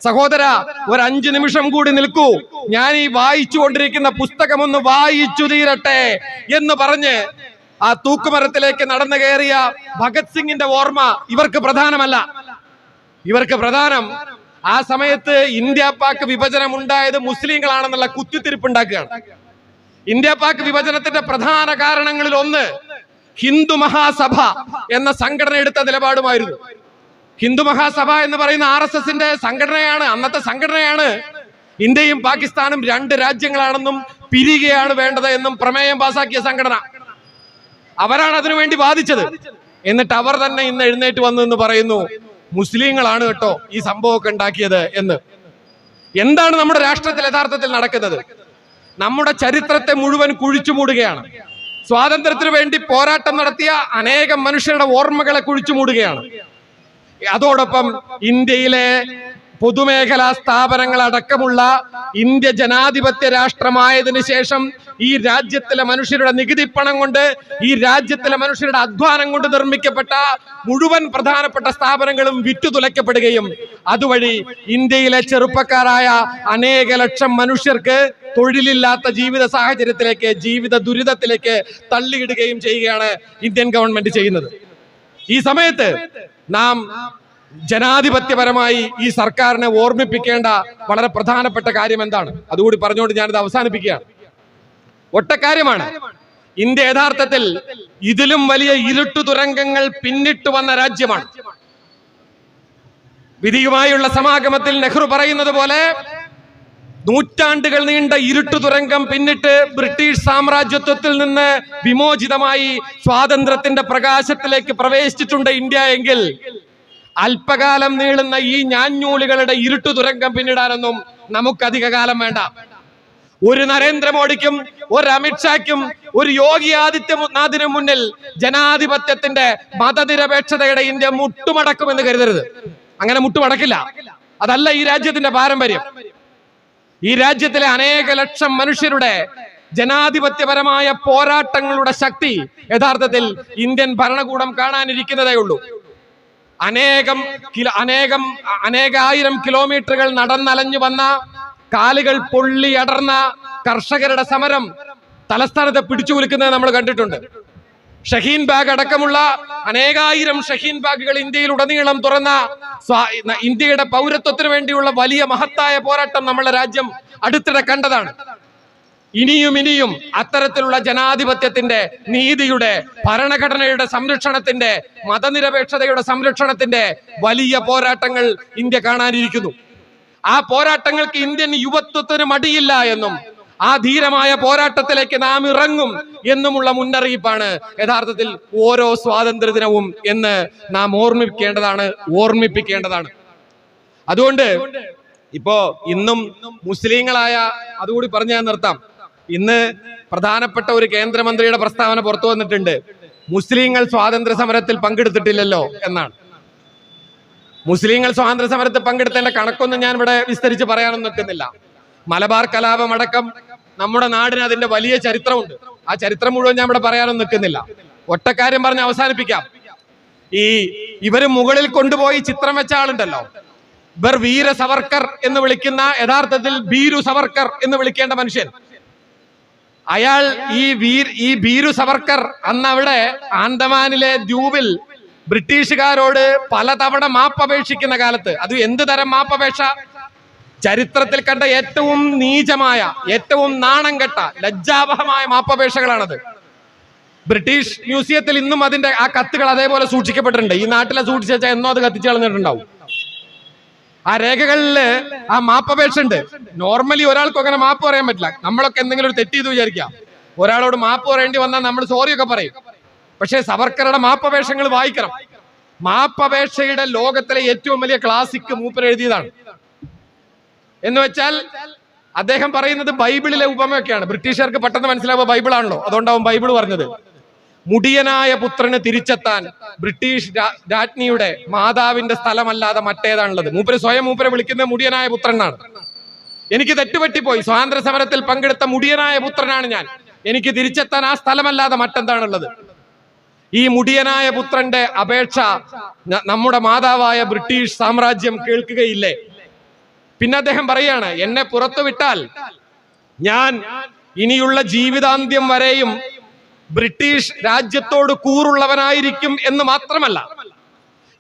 സഹോദര ഒരു അഞ്ചു നിമിഷം കൂടി നിൽക്കൂ. ഞാൻ ഈ വായിച്ചു കൊണ്ടിരിക്കുന്ന പുസ്തകം ഒന്ന് വായിച്ചു തീരട്ടെ. എന്ന് പറഞ്ഞ് ആ തൂക്കുമരത്തിലേക്ക് നടന്നു കയറിയ ഭഗത് സിംഗിന്റെ ഓർമ്മ ഇവർക്ക് പ്രധാനമല്ല. ഇവർക്ക് പ്രധാനം ആ സമയത്ത് ഇന്ത്യ പാക് വിഭജനം ഉണ്ടായത് മുസ്ലിങ്ങളാണെന്നുള്ള കുത്തിത്തിരിപ്പ് ഉണ്ടാക്കുകയാണ്. ഇന്ത്യ പാക് വിഭജനത്തിന്റെ പ്രധാന കാരണങ്ങളിൽ ഒന്ന് ഹിന്ദു മഹാസഭ എന്ന സംഘടന എടുത്ത നിലപാടുമായിരുന്നു. ഹിന്ദു മഹാസഭ എന്ന് പറയുന്ന ആർ എസ് എസിന്റെ സംഘടനയാണ്. അന്നത്തെ സംഘടനയാണ്. ഇന്ത്യയും പാകിസ്ഥാനും രണ്ട് രാജ്യങ്ങളാണെന്നും പിരിയുകയാണ് വേണ്ടത് എന്നും പ്രമേയം പാസാക്കിയ സംഘടന. അവരാണ് അതിനുവേണ്ടി വാദിച്ചത് എന്നിട്ട് അവർ തന്നെ ഇന്ന് എഴുന്നേറ്റ് വന്നു എന്ന് പറയുന്നു മുസ്ലിങ്ങളാണ് കേട്ടോ ഈ സംഭവമൊക്കെ ഉണ്ടാക്കിയത് എന്ന്. എന്താണ് നമ്മുടെ രാഷ്ട്രത്തിൽ യഥാർത്ഥത്തിൽ നടക്കുന്നത്? നമ്മുടെ ചരിത്രത്തെ മുഴുവൻ കുഴിച്ചു മൂടുകയാണ്. സ്വാതന്ത്ര്യത്തിന് വേണ്ടി പോരാട്ടം നടത്തിയ അനേകം മനുഷ്യരുടെ ഓർമ്മകളെ കുഴിച്ചു മൂടുകയാണ്. അതോടൊപ്പം ഇന്ത്യയിലെ പൊതുമേഖലാ സ്ഥാപനങ്ങൾ അടക്കമുള്ള ഇന്ത്യ ജനാധിപത്യ രാഷ്ട്രമായതിനു ശേഷം ഈ രാജ്യത്തിലെ മനുഷ്യരുടെ നികുതി പണം കൊണ്ട് ഈ രാജ്യത്തിലെ മനുഷ്യരുടെ അധ്വാനം കൊണ്ട് നിർമ്മിക്കപ്പെട്ട മുഴുവൻ പ്രധാനപ്പെട്ട സ്ഥാപനങ്ങളും വിറ്റുതുലയ്ക്കപ്പെടുകയും അതുവഴി ഇന്ത്യയിലെ ചെറുപ്പക്കാരായ അനേക ലക്ഷം മനുഷ്യർക്ക് തൊഴിലില്ലാത്ത ജീവിത സാഹചര്യത്തിലേക്ക് ജീവിത ദുരിതത്തിലേക്ക് തള്ളിയിടുകയും ചെയ്യുകയാണ് ഇന്ത്യൻ ഗവൺമെന്റ് ചെയ്യുന്നത്. ഈ സമയത്ത് നാം ജനാധിപത്യപരമായി ഈ സർക്കാരിനെ ഓർമ്മിപ്പിക്കേണ്ട വളരെ പ്രധാനപ്പെട്ട കാര്യം എന്താണ്? അതുകൂടി പറഞ്ഞുകൊണ്ട് ഞാനിത് അവസാനിപ്പിക്കുകയാണ്. ഒട്ടക്കാര്യമാണ് ഇന്ത്യ യഥാർത്ഥത്തിൽ ഇതിലും വലിയ ഇരുട്ടു തുരങ്കങ്ങൾ പിന്നിട്ട് വന്ന രാജ്യമാണ്. വിധിയുമായുള്ള സമാഗമത്തിൽ നെഹ്റു പറയുന്നത് പോലെ നൂറ്റാണ്ടുകൾ നീണ്ട ഇരുട്ടു തുരങ്കം പിന്നിട്ട് ബ്രിട്ടീഷ് സാമ്രാജ്യത്വത്തിൽ നിന്ന് വിമോചിതമായി സ്വാതന്ത്ര്യത്തിന്റെ പ്രകാശത്തിലേക്ക് പ്രവേശിച്ചിട്ടുണ്ട് ഇന്ത്യ എങ്കിൽ അല്പകാലം നീളുന്ന ഈ ഞാഞ്ഞൂലുകളുടെ ഇരുട്ടു തുരങ്കം പിന്നിടാനൊന്നും നമുക്ക് അധികകാലം വേണ്ട. ഒരു നരേന്ദ്രമോദിക്കും ഒരു അമിത്ഷായ്ക്കും ഒരു യോഗി ആദിത്യനാഥിനും മുന്നിൽ ജനാധിപത്യത്തിന്റെ മതനിരപേക്ഷതയുടെ ഇന്ത്യ മുട്ടുമടക്കുമെന്ന് കരുതരുത്. അങ്ങനെ മുട്ടുമടക്കില്ല. അതല്ല ഈ രാജ്യത്തിന്റെ പാരമ്പര്യം. ഈ രാജ്യത്തിലെ അനേക ലക്ഷം മനുഷ്യരുടെ ജനാധിപത്യപരമായ പോരാട്ടങ്ങളുടെ ശക്തി യഥാർത്ഥത്തിൽ ഇന്ത്യൻ ഭരണകൂടം കാണാനിരിക്കുന്നതേ ഉള്ളൂ. അനേകം അനേകം അനേകായിരം കിലോമീറ്ററുകൾ നടന്നലഞ്ഞു വന്ന കാലുകൾ പൊള്ളി അടർന്ന കർഷകരുടെ സമരം തലസ്ഥാനത്തെ പിടിച്ചു നമ്മൾ കണ്ടിട്ടുണ്ട്. ഷഹീൻ ബാഗ് അടക്കമുള്ള അനേകായിരം ഷഹീൻ ബാഗുകൾ ഇന്ത്യയിൽ ഉടനീളം തുറന്ന ഇന്ത്യയുടെ പൗരത്വത്തിന് വേണ്ടിയുള്ള വലിയ മഹത്തായ പോരാട്ടം നമ്മുടെ രാജ്യം അടുത്തിടെ കണ്ടതാണ്. ഇനിയും ഇനിയും അത്തരത്തിലുള്ള ജനാധിപത്യത്തിന്റെ നീതിയുടെ ഭരണഘടനയുടെ സംരക്ഷണത്തിന്റെ മതനിരപേക്ഷതയുടെ സംരക്ഷണത്തിന്റെ വലിയ പോരാട്ടങ്ങൾ ഇന്ത്യ കാണാനിരിക്കുന്നു. ആ പോരാട്ടങ്ങൾക്ക് ഇന്ത്യൻ യുവത്വത്തിന് മടിയില്ല എന്നും ആ ധീരമായ പോരാട്ടത്തിലേക്ക് നാം ഇറങ്ങും എന്നുമുള്ള മുന്നറിയിപ്പാണ്. യഥാർത്ഥത്തിൽ ഓരോ സ്വാതന്ത്ര്യ ദിനവും എന്ന് നാം ഓർമ്മിപ്പിക്കേണ്ടതാണ് ഓർമ്മിപ്പിക്കേണ്ടതാണ്. അതുകൊണ്ട് ഇപ്പോ ഇന്നും മുസ്ലിങ്ങളായ അതുകൂടി പറഞ്ഞു ഞാൻ നിർത്താം. ഇന്ന് പ്രധാനപ്പെട്ട ഒരു കേന്ദ്രമന്ത്രിയുടെ പ്രസ്താവന പുറത്തു വന്നിട്ടുണ്ട്. മുസ്ലിങ്ങൾ സ്വാതന്ത്ര്യ സമരത്തിൽ പങ്കെടുത്തിട്ടില്ലല്ലോ എന്നാണ്. മുസ്ലിങ്ങൾ സ്വാതന്ത്ര്യ സമരത്തിൽ പങ്കെടുത്തതിന്റെ കണക്കൊന്നും ഞാൻ ഇവിടെ വിസ്തരിച്ച് പറയാനൊന്നും നിൽക്കുന്നില്ല. മലബാർ കലാപം അടക്കം നമ്മുടെ നാടിന് അതിന്റെ വലിയ ചരിത്രമുണ്ട്. ആ ചരിത്രം മുഴുവൻ ഞാൻ ഇവിടെ പറയാനൊന്നും നിൽക്കുന്നില്ല. ഒറ്റക്കാര്യം പറഞ്ഞ് അവസാനിപ്പിക്കാം. ഈ ഇവർ മുകളിൽ കൊണ്ടുപോയി ചിത്രം വെച്ച ആളുണ്ടല്ലോ. ഇവർ വീര സവർക്കർ എന്ന് വിളിക്കുന്ന യഥാർത്ഥത്തിൽ ബീരു സവർക്കർ എന്ന് വിളിക്കേണ്ട മനുഷ്യൻ. അയാൾ ഈ വീർ ഈ ബീരു സവർക്കർ അന്ന് അവിടെ ദ്വീപിൽ ബ്രിട്ടീഷുകാരോട് പലതവണ മാപ്പപേക്ഷിക്കുന്ന കാലത്ത്. അത് എന്ത് തരം മാപ്പപേക്ഷ? ചരിത്രത്തിൽ കണ്ട ഏറ്റവും നീചമായ ഏറ്റവും നാണം കെട്ട ലജ്ജാവഹമായ മാപ്പപേക്ഷകളാണത്. ബ്രിട്ടീഷ് മ്യൂസിയത്തിൽ ഇന്നും അതിന്റെ ആ കത്തുകൾ അതേപോലെ സൂക്ഷിക്കപ്പെട്ടിട്ടുണ്ട്. ഈ നാട്ടിലെ സൂക്ഷിച്ച എന്നോ അത് കത്തിച്ചു കളഞ്ഞിട്ടുണ്ടാവും. ആ രേഖകളിൽ ആ മാപ്പപേക്ഷ ഉണ്ട്. നോർമലി ഒരാൾക്കും അങ്ങനെ മാപ്പ് പറയാൻ പറ്റില്ല. നമ്മളൊക്കെ എന്തെങ്കിലും ഒരു തെറ്റ് ചെയ്ത് വിചാരിക്കാം. ഒരാളോട് മാപ്പ് പറയേണ്ടി വന്നാൽ നമ്മൾ സോറി ഒക്കെ പറയും. പക്ഷേ സവർക്കറുടെ മാപ്പപേക്ഷകൾ വായിക്കണം. മാപ്പപേക്ഷയുടെ ലോകത്തിലെ ഏറ്റവും വലിയ ക്ലാസിക് മൂപ്പർ എഴുതിയതാണ്. എന്ന് വെച്ചാൽ അദ്ദേഹം പറയുന്നത് ബൈബിളിലെ ഉപമയൊക്കെയാണ്. ബ്രിട്ടീഷുകാർക്ക് പെട്ടെന്ന് മനസ്സിലാവുക ബൈബിളാണല്ലോ. അതുകൊണ്ടാവും ബൈബിൾ പറഞ്ഞത്. മുടിയനായ പുത്രന് തിരിച്ചെത്താൻ ബ്രിട്ടീഷ് രാജ്ഞിയുടെ മാതാവിന്റെ സ്ഥലമല്ലാതെ മറ്റേതാണുള്ളത്. മൂപ്പര് സ്വയം മൂപ്പരെ വിളിക്കുന്ന മുടിയനായ പുത്രനാണ്. എനിക്ക് തെറ്റുപറ്റിപ്പോയി. സ്വാതന്ത്ര്യ സമരത്തിൽ പങ്കെടുത്ത മുടിയനായ പുത്രനാണ് ഞാൻ. എനിക്ക് തിരിച്ചെത്താൻ ആ സ്ഥലമല്ലാതെ മറ്റെന്താണുള്ളത്? ഈ മുടിയനായ പുത്രന്റെ അപേക്ഷ നമ്മുടെ മാതാവായ ബ്രിട്ടീഷ് സാമ്രാജ്യം കേൾക്കുകയില്ലേ? പിന്നെ അദ്ദേഹം പറയാണ് എന്നെ പുറത്തു വിട്ടാൽ ഞാൻ ഇനിയുള്ള ജീവിതാന്ത്യം വരെയും ബ്രിട്ടീഷ് രാജ്യത്തോട് കൂറുള്ളവനായിരിക്കും എന്ന് മാത്രമല്ല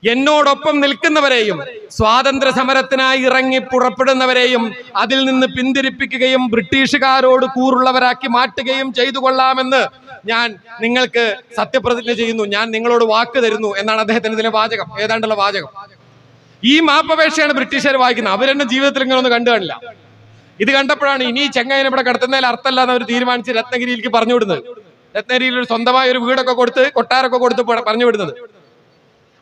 എന്നോടൊപ്പം നിൽക്കുന്നവരെയും സ്വാതന്ത്ര്യ സമരത്തിനായി ഇറങ്ങി പുറപ്പെടുന്നവരെയും അതിൽ നിന്ന് പിന്തിരിപ്പിക്കുകയും ബ്രിട്ടീഷുകാരോട് കൂറുള്ളവരാക്കി മാറ്റുകയും ചെയ്തു കൊള്ളാമെന്ന് ഞാൻ നിങ്ങൾക്ക് സത്യപ്രതിജ്ഞ ചെയ്യുന്നു. ഞാൻ നിങ്ങളോട് വാക്ക് തരുന്നു എന്നാണ് അദ്ദേഹത്തിന് ഇതിലെ വാചകം. ഏതാണ്ടുള്ള വാചകം? ഈ മാപ്പപേക്ഷയാണ് ബ്രിട്ടീഷുകാർ വായിക്കുന്നത്. അവരെന്നെ ജീവിതത്തിൽ ഇങ്ങനെ ഒന്നും കണ്ടു കാണില്ല. ഇത് കണ്ടപ്പോഴാണ് ഇനി ഈ ചെങ്ങൈനെ ഇവിടെ കിടത്തുന്നതിൽ അർത്ഥമല്ല എന്ന് അവർ തീരുമാനിച്ച് രത്നഗിരിയിലേക്ക് പറഞ്ഞു വിടുന്നത്. രത്നഗിരിയിൽ ഒരു സ്വന്തമായ ഒരു വീടൊക്കെ കൊടുത്ത് കൊട്ടാരൊക്കെ കൊടുത്ത് പറഞ്ഞു വിടുന്നത്.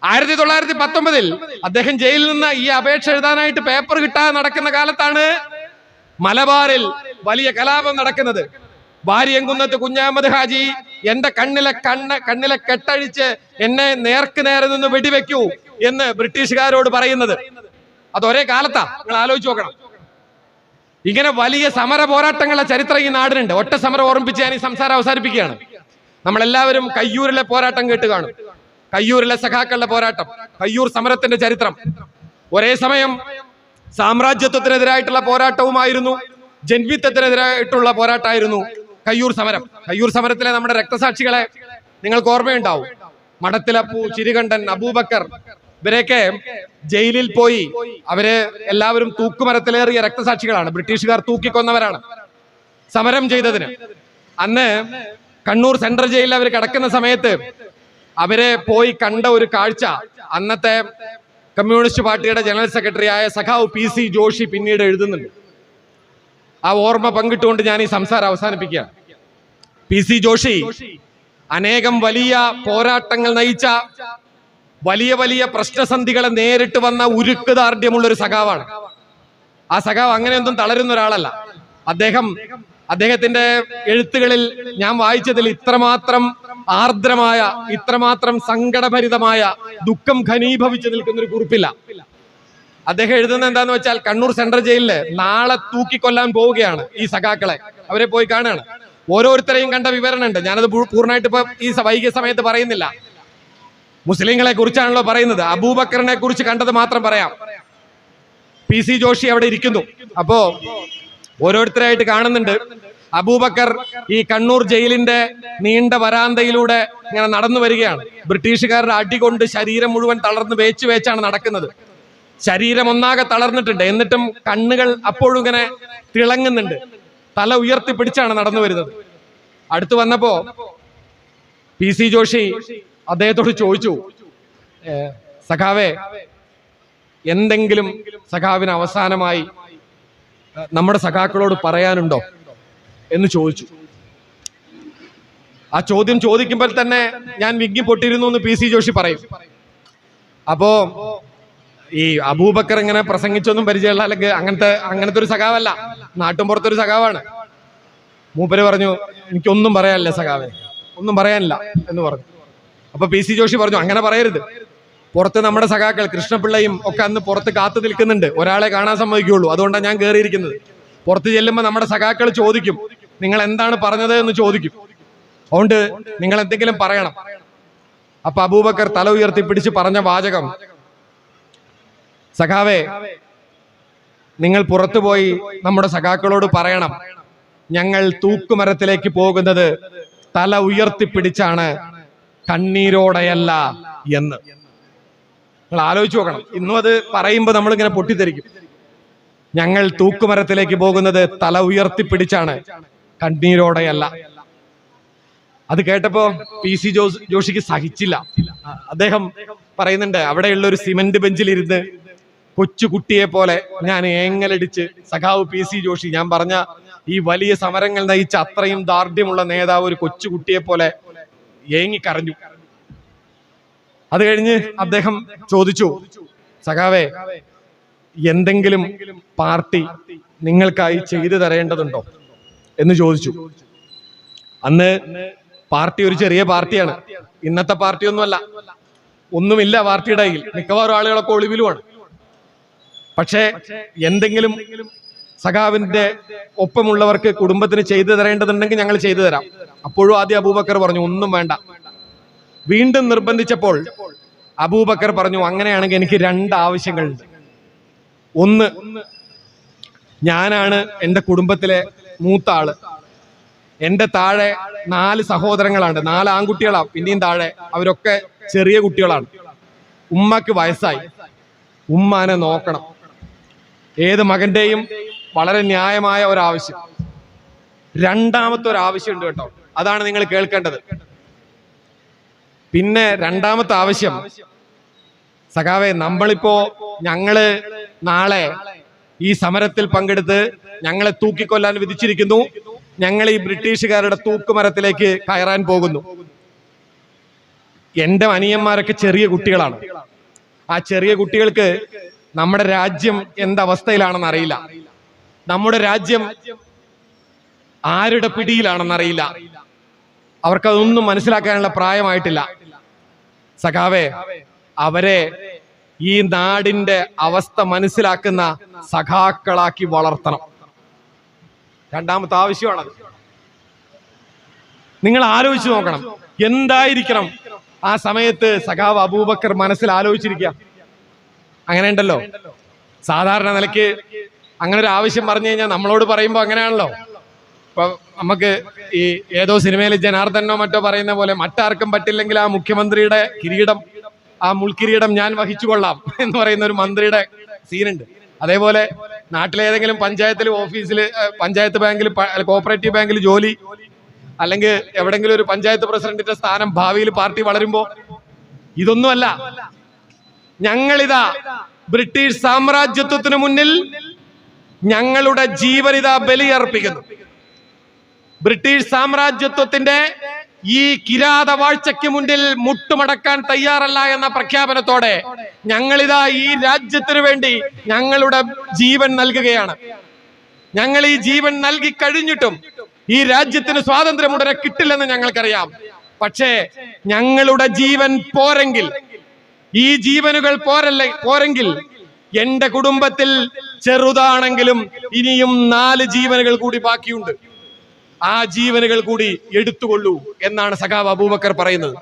ആയിരത്തി തൊള്ളായിരത്തി പത്തൊമ്പതിൽ അദ്ദേഹം ജയിലിൽ നിന്ന് ഈ അപേക്ഷ എഴുതാനായിട്ട് പേപ്പർ കിട്ടാതെ നടക്കുന്ന കാലത്താണ് മലബാറിൽ വലിയ കലാപം നടക്കുന്നത്. ഭാര്യങ്കുന്നത്ത് കുഞ്ഞാമത് ഹാജി എന്റെ കണ്ണിലെ കണ്ണ് കണ്ണിലെ കെട്ടഴിച്ച് എന്നെ നേർക്ക് നേരെ നിന്ന് വെടിവെക്കൂ. എന്ന് ബ്രിട്ടീഷുകാരോട് പറയുന്നത്. അതൊരേ കാലത്താ. നിങ്ങൾ ആലോചിച്ച് നോക്കണം. ഇങ്ങനെ വലിയ സമര പോരാട്ടങ്ങളുടെ ചരിത്രം ഈ നാടിനുണ്ട്. ഒറ്റ സമരം ഓർമ്മിപ്പിച്ച് ഞാൻ ഈ സംസാരം അവസാനിപ്പിക്കുകയാണ്. നമ്മളെല്ലാവരും കയ്യൂരിലെ പോരാട്ടം കേട്ട് കാണും. കയ്യൂരിലെ സഖാക്കളുടെ പോരാട്ടം. കയ്യൂർ സമരത്തിന്റെ ചരിത്രം. ഒരേ സമയം സാമ്രാജ്യത്വത്തിനെതിരായിട്ടുള്ള പോരാട്ടവുമായിരുന്നു. ജന്മിത്വത്തിനെതിരായിട്ടുള്ള പോരാട്ടമായിരുന്നു കയ്യൂർ സമരം. കയ്യൂർ സമരത്തിലെ നമ്മുടെ രക്തസാക്ഷികളെ നിങ്ങൾക്ക് ഓർമ്മയുണ്ടാവും. മഠത്തിലപ്പു ചിരികണ്ഠൻ അബൂബക്കർ ഇവരെയൊക്കെ ജയിലിൽ പോയി. അവർ എല്ലാവരും തൂക്കുമരത്തിലേറിയ രക്തസാക്ഷികളാണ്. ബ്രിട്ടീഷുകാർ തൂക്കിക്കൊന്നവരാണ് സമരം ചെയ്തതിന്. അന്ന് കണ്ണൂർ സെൻട്രൽ ജയിലിൽ അവർ കിടക്കുന്ന സമയത്ത് അവരെ പോയി കണ്ട ഒരു കാഴ്ച. അന്നത്തെ കമ്മ്യൂണിസ്റ്റ് പാർട്ടിയുടെ ജനറൽ സെക്രട്ടറി ആയ സഖാവ് പി സി ജോഷി പിന്നീട് എഴുതുന്നുണ്ട്. ആ ഓർമ്മ പങ്കിട്ടുകൊണ്ട് ഞാൻ ഈ സംസാരം അവസാനിപ്പിക്കുക പി സി ജോഷി അനേകം വലിയ പോരാട്ടങ്ങൾ നയിച്ച വലിയ വലിയ പ്രശ്നസന്ധികളെ നേരിട്ട് വന്ന ഉരുക്ക് ദാർഢ്യമുള്ള ഒരു സഖാവാണ്. ആ സഖാവ് അങ്ങനെയൊന്നും തളരുന്ന ഒരാളല്ല. അദ്ദേഹം അദ്ദേഹത്തിന്റെ എഴുത്തുകളിൽ ഞാൻ വായിച്ചതിൽ ഇത്രമാത്രം ആർദ്രമായ ഇത്രമാത്രം സങ്കടഭരിതമായ ദുഃഖം ഘനീഭവിച്ചു നിൽക്കുന്ന ഒരു കുറിപ്പില്ല. അദ്ദേഹം എഴുതുന്നത് എന്താന്ന് വെച്ചാൽ കണ്ണൂർ സെൻട്രൽ ജയിലിൽ നാളെ തൂക്കിക്കൊല്ലാൻ പോവുകയാണ് ഈ സഖാക്കളെ. അവരെ പോയി കാണുകയാണ്. ഓരോരുത്തരെയും കണ്ട വിവരണമുണ്ട്. ഞാനത് പൂർണമായിട്ട് ഇപ്പൊ ഈ വൈകിയ സമയത്ത് പറയുന്നില്ല. മുസ്ലിങ്ങളെ കുറിച്ചാണല്ലോ പറയുന്നത്. അബൂബക്കറിനെ കുറിച്ച് കണ്ടത് മാത്രം പറയാം. പി സി ജോഷി അവിടെ ഇരിക്കുന്നു. അപ്പോ ഓരോരുത്തരായിട്ട് കാണുന്നുണ്ട്. അബൂബക്കർ ഈ കണ്ണൂർ ജയിലിന്റെ നീണ്ട വരാന്തയിലൂടെ ഇങ്ങനെ നടന്നു വരികയാണ്. ബ്രിട്ടീഷുകാരുടെ അടി കൊണ്ട് ശരീരം മുഴുവൻ തളർന്ന് വേച്ച് വേച്ചാണ് നടക്കുന്നത്. ശരീരം ഒന്നാകെ തളർന്നിട്ടുണ്ട്. എന്നിട്ടും കണ്ണുകൾ അപ്പോഴും ഇങ്ങനെ തിളങ്ങുന്നുണ്ട്. തല ഉയർത്തി പിടിച്ചാണ് നടന്നു വരുന്നത്. അടുത്തു വന്നപ്പോ പി സി ജോഷി അദ്ദേഹത്തോട് ചോദിച്ചു സഖാവേ എന്തെങ്കിലും സഖാവിന് അവസാനമായി നമ്മുടെ സഖാക്കളോട് പറയാനുണ്ടോ? എന്ന് ചോദിച്ചു. ആ ചോദ്യം ചോദിക്കുമ്പോൾ തന്നെ ഞാൻ വിങ്ങി പൊട്ടിയിരുന്നു എന്ന് പി സി ജോഷി പറയും. അപ്പോ ഈ അബൂബക്കർ ഇങ്ങനെ പ്രസംഗിച്ചൊന്നും പരിചയമുള്ള അല്ലെങ്കിൽ അങ്ങനത്തെ അങ്ങനത്തെ ഒരു സഖാവല്ല. നാട്ടും പുറത്തൊരു സഖാവാണ്. മൂപ്പര് പറഞ്ഞു എനിക്കൊന്നും പറയാനില്ല സഖാവേ ഒന്നും പറയാനില്ല എന്ന് പറഞ്ഞു. അപ്പൊ പി സി ജോഷി പറഞ്ഞു അങ്ങനെ പറയരുത്. പുറത്ത് നമ്മുടെ സഖാക്കൾ കൃഷ്ണപിള്ളയും ഒക്കെ അന്ന് പുറത്ത് കാത്തു നിൽക്കുന്നുണ്ട്. ഒരാളെ കാണാൻ സമ്മതിക്കുള്ളൂ അതുകൊണ്ടാണ് ഞാൻ കയറിയിരിക്കുന്നത് പുറത്ത് ചെല്ലുമ്പോൾ നമ്മുടെ സഖാക്കൾ ചോദിക്കും നിങ്ങൾ എന്താണ് പറഞ്ഞത്? എന്ന് ചോദിക്കും. അതുകൊണ്ട് നിങ്ങൾ എന്തെങ്കിലും പറയണം. അപ്പൊ അബൂബക്കർ തല ഉയർത്തി പിടിച്ച് പറഞ്ഞ വാചകം സഖാവേ നിങ്ങൾ പുറത്തു പോയി നമ്മുടെ സഖാക്കളോട് പറയണം. ഞങ്ങൾ തൂക്കുമരത്തിലേക്ക് പോകുന്നത് തല ഉയർത്തിപ്പിടിച്ചാണ് കണ്ണീരോടെയല്ല എന്ന്. നിങ്ങൾ ആലോചിച്ച് നോക്കണം. ഇന്നും അത് പറയുമ്പോൾ നമ്മളിങ്ങനെ പൊട്ടിത്തെറിക്കും. ഞങ്ങൾ തൂക്കുമരത്തിലേക്ക് പോകുന്നത് തല ഉയർത്തിപ്പിടിച്ചാണ്. കണ്ണീരോടെയല്ല. അത് കേട്ടപ്പോ പി സി ജോസ് ജോഷിക്ക് സഹിച്ചില്ല. അദ്ദേഹം പറയുന്നുണ്ട് അവിടെയുള്ള ഒരു സിമന്റ് ബെഞ്ചിലിരുന്ന് കൊച്ചുകുട്ടിയെ പോലെ ഞാൻ ഏങ്ങലടിച്ച് സഖാവ് പി സി ജോഷി ഞാൻ പറഞ്ഞ ഈ വലിയ സമരങ്ങൾ നയിച്ച അത്രയും ദാർഢ്യമുള്ള നേതാവ് ഒരു കൊച്ചുകുട്ടിയെ പോലെ ഏങ്ങിക്കരഞ്ഞു. അത് കഴിഞ്ഞ് അദ്ദേഹം ചോദിച്ചു സഖാവേ എന്തെങ്കിലും പാർട്ടി നിങ്ങൾക്കായി ചെയ്തു തരേണ്ടതുണ്ടോ? എന്ന് ചോദിച്ചു. അന്ന് പാർട്ടി ഒരു ചെറിയ പാർട്ടിയാണ്. ഇന്നത്തെ പാർട്ടിയൊന്നുമല്ല. ഒന്നുമില്ല പാർട്ടിയുടെ കയ്യിൽ. മിക്കവാറും ആളുകളൊക്കെ ഒളിവിലുമാണ്. പക്ഷേ എന്തെങ്കിലും സഖാവിന്റെ ഒപ്പമുള്ളവർക്ക് കുടുംബത്തിന് ചെയ്തു തരേണ്ടതുണ്ടെങ്കിൽ ഞങ്ങൾ ചെയ്തു തരാം. അപ്പോഴും ആദ്യം അബൂബക്കർ പറഞ്ഞു ഒന്നും വേണ്ട. വീണ്ടും നിർബന്ധിച്ചപ്പോൾ അബൂബക്കർ പറഞ്ഞു അങ്ങനെയാണെങ്കിൽ എനിക്ക് രണ്ട് ആവശ്യങ്ങളുണ്ട് ഒന്ന് ഞാനാണ് എന്റെ കുടുംബത്തിലെ മൂത്ത ആൾ. എന്റെ താഴെ നാല് സഹോദരങ്ങളാണ്. നാല് ആൺകുട്ടികളാണ് പിന്നെയും താഴെ അവരൊക്കെ ചെറിയ കുട്ടികളാണ്. ഉമ്മക്ക് വയസ്സായി. ഉമ്മാനെ നോക്കണം. ഏത് മകന്റെയും വളരെ ന്യായമായ ഒരാവശ്യം. രണ്ടാമത്തെ ഒരു ആവശ്യമുണ്ട് കേട്ടോ. അതാണ് നിങ്ങൾ കേൾക്കേണ്ടത്. പിന്നെ രണ്ടാമത്തെ ആവശ്യം. സഖാവെ നമ്മളിപ്പോ ഞങ്ങൾ നാളെ ഈ സമരത്തിൽ പങ്കെടുത്ത് ഞങ്ങളെ തൂക്കിക്കൊല്ലാൻ വിധിച്ചിരിക്കുന്നു. ഞങ്ങൾ ഈ ബ്രിട്ടീഷുകാരുടെ തൂക്കുമരത്തിലേക്ക് കയറാൻ പോകുന്നു. എന്റെ അനിയന്മാരൊക്കെ ചെറിയ കുട്ടികളാണ്. ആ ചെറിയ കുട്ടികൾക്ക് നമ്മുടെ രാജ്യം എന്തവസ്ഥയിലാണെന്ന് അറിയില്ല. നമ്മുടെ രാജ്യം ആരുടെ പിടിയിലാണെന്ന് അറിയില്ല. അവർക്കതൊന്നും മനസ്സിലാക്കാനുള്ള പ്രായമായിട്ടില്ല. സഖാവേ അവരെ ഈ നാടിന്റെ അവസ്ഥ മനസ്സിലാക്കുന്ന സഖാക്കളാക്കി വളർത്തണം. രണ്ടാമത്തെ ആവശ്യമാണ് നിങ്ങൾ ആലോചിച്ച് നോക്കണം. എന്തായിരിക്കണം ആ സമയത്ത് സഖാവ് അബൂബക്കർ മനസ്സിൽ ആലോചിച്ചിരിക്കുക. അങ്ങനെ ഉണ്ടല്ലോ സാധാരണ നിലയ്ക്ക് അങ്ങനെ ഒരു ആവശ്യം പറഞ്ഞു കഴിഞ്ഞാൽ നമ്മളോട് പറയുമ്പോൾ അങ്ങനെയാണല്ലോ. ഇപ്പൊ നമുക്ക് ഈ ഏതോ സിനിമയിൽ ജനാർദ്ദനോ മറ്റോ പറയുന്ന പോലെ മറ്റാർക്കും പറ്റില്ലെങ്കിൽ ആ മുഖ്യമന്ത്രിയുടെ കിരീടം ആ മുൾക്കിരീടം ഞാൻ വഹിച്ചു കൊള്ളാം എന്ന് പറയുന്ന ഒരു മന്ത്രിയുടെ സീനുണ്ട്. അതേപോലെ നാട്ടിലെ ഏതെങ്കിലും പഞ്ചായത്തിൽ ഓഫീസിൽ പഞ്ചായത്ത് ബാങ്കിൽ കോപ്പറേറ്റീവ് ബാങ്കിൽ ജോലി അല്ലെങ്കിൽ എവിടെങ്കിലും ഒരു പഞ്ചായത്ത് പ്രസിഡന്റിന്റെ സ്ഥാനം ഭാവിയിൽ പാർട്ടി വളരുമ്പോ ഇതൊന്നുമല്ല. ഞങ്ങളിതാ ബ്രിട്ടീഷ് സാമ്രാജ്യത്വത്തിന് മുന്നിൽ ഞങ്ങളുടെ ജീവനിതാ ബലിയർപ്പിക്കുന്നു. ബ്രിട്ടീഷ് സാമ്രാജ്യത്വത്തിന്റെ ഈ കിരാത വാഴ്ചയ്ക്ക് മുന്നിൽ മുട്ടുമടക്കാൻ തയ്യാറല്ല എന്ന പ്രഖ്യാപനത്തോടെ ഞങ്ങളിതാ ഈ രാജ്യത്തിനു വേണ്ടി ഞങ്ങളുടെ ജീവൻ നൽകുകയാണ്. ഞങ്ങൾ ഈ ജീവൻ നൽകി കഴിഞ്ഞിട്ടും ഈ രാജ്യത്തിന് സ്വാതന്ത്ര്യം ഉടനെ കിട്ടില്ലെന്ന് ഞങ്ങൾക്കറിയാം. പക്ഷേ ഞങ്ങളുടെ ജീവൻ പോരെങ്കിൽ ഈ ജീവനുകൾ പോരല്ലേ പോരെങ്കിൽ എന്റെ കുടുംബത്തിൽ ചെറുതാണെങ്കിലും ഇനിയും നാല് ജീവനുകൾ കൂടി ബാക്കിയുണ്ട്. ആ ജീവനുകൾ കൂടി എടുത്തുകൊള്ളൂ എന്നാണ് സഖാവ് അബൂബക്കർ പറയുന്നത്.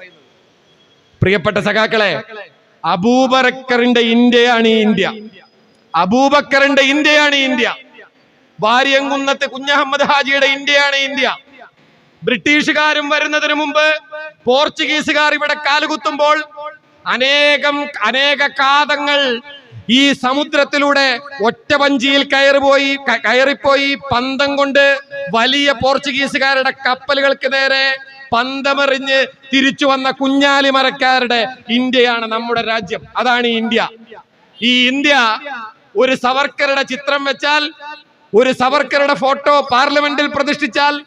പ്രിയപ്പെട്ട സഖാക്കളെ അബൂബക്കറിന്റെ ഇന്ത്യയാണ് ഈ ഇന്ത്യ. അബൂബക്കറിന്റെ ഇന്ത്യയാണ് ഇന്ത്യ. വാര്യംകുന്നത്ത് കുഞ്ഞഹമ്മദ് ഹാജിയുടെ ഇന്ത്യയാണ് ഇന്ത്യ. ബ്രിട്ടീഷുകാരും വരുന്നതിന് മുമ്പ് പോർച്ചുഗീസുകാർ ഇവിടെ കാലുകുത്തുമ്പോൾ അനേകം അനേക കാതങ്ങൾ ഈ സമുദ്രത്തിലൂടെ ഒറ്റ വഞ്ചിയിൽ കയറിപ്പോയി കയറിപ്പോയി പന്തം കൊണ്ട് വലിയ പോർച്ചുഗീസുകാരുടെ കപ്പലുകൾക്ക് നേരെ പന്തമെറിഞ്ഞ് തിരിച്ചു വന്ന കുഞ്ഞാലി മരക്കാരുടെ ഇന്ത്യയാണ് നമ്മുടെ രാജ്യം. അതാണ് ഇന്ത്യ. ഈ ഇന്ത്യ ഒരു സവർക്കറുടെ ചിത്രം വെച്ചാൽ ഒരു സവർക്കറുടെ ഫോട്ടോ പാർലമെന്റിൽ പ്രതിഷ്ഠിച്ചാൽ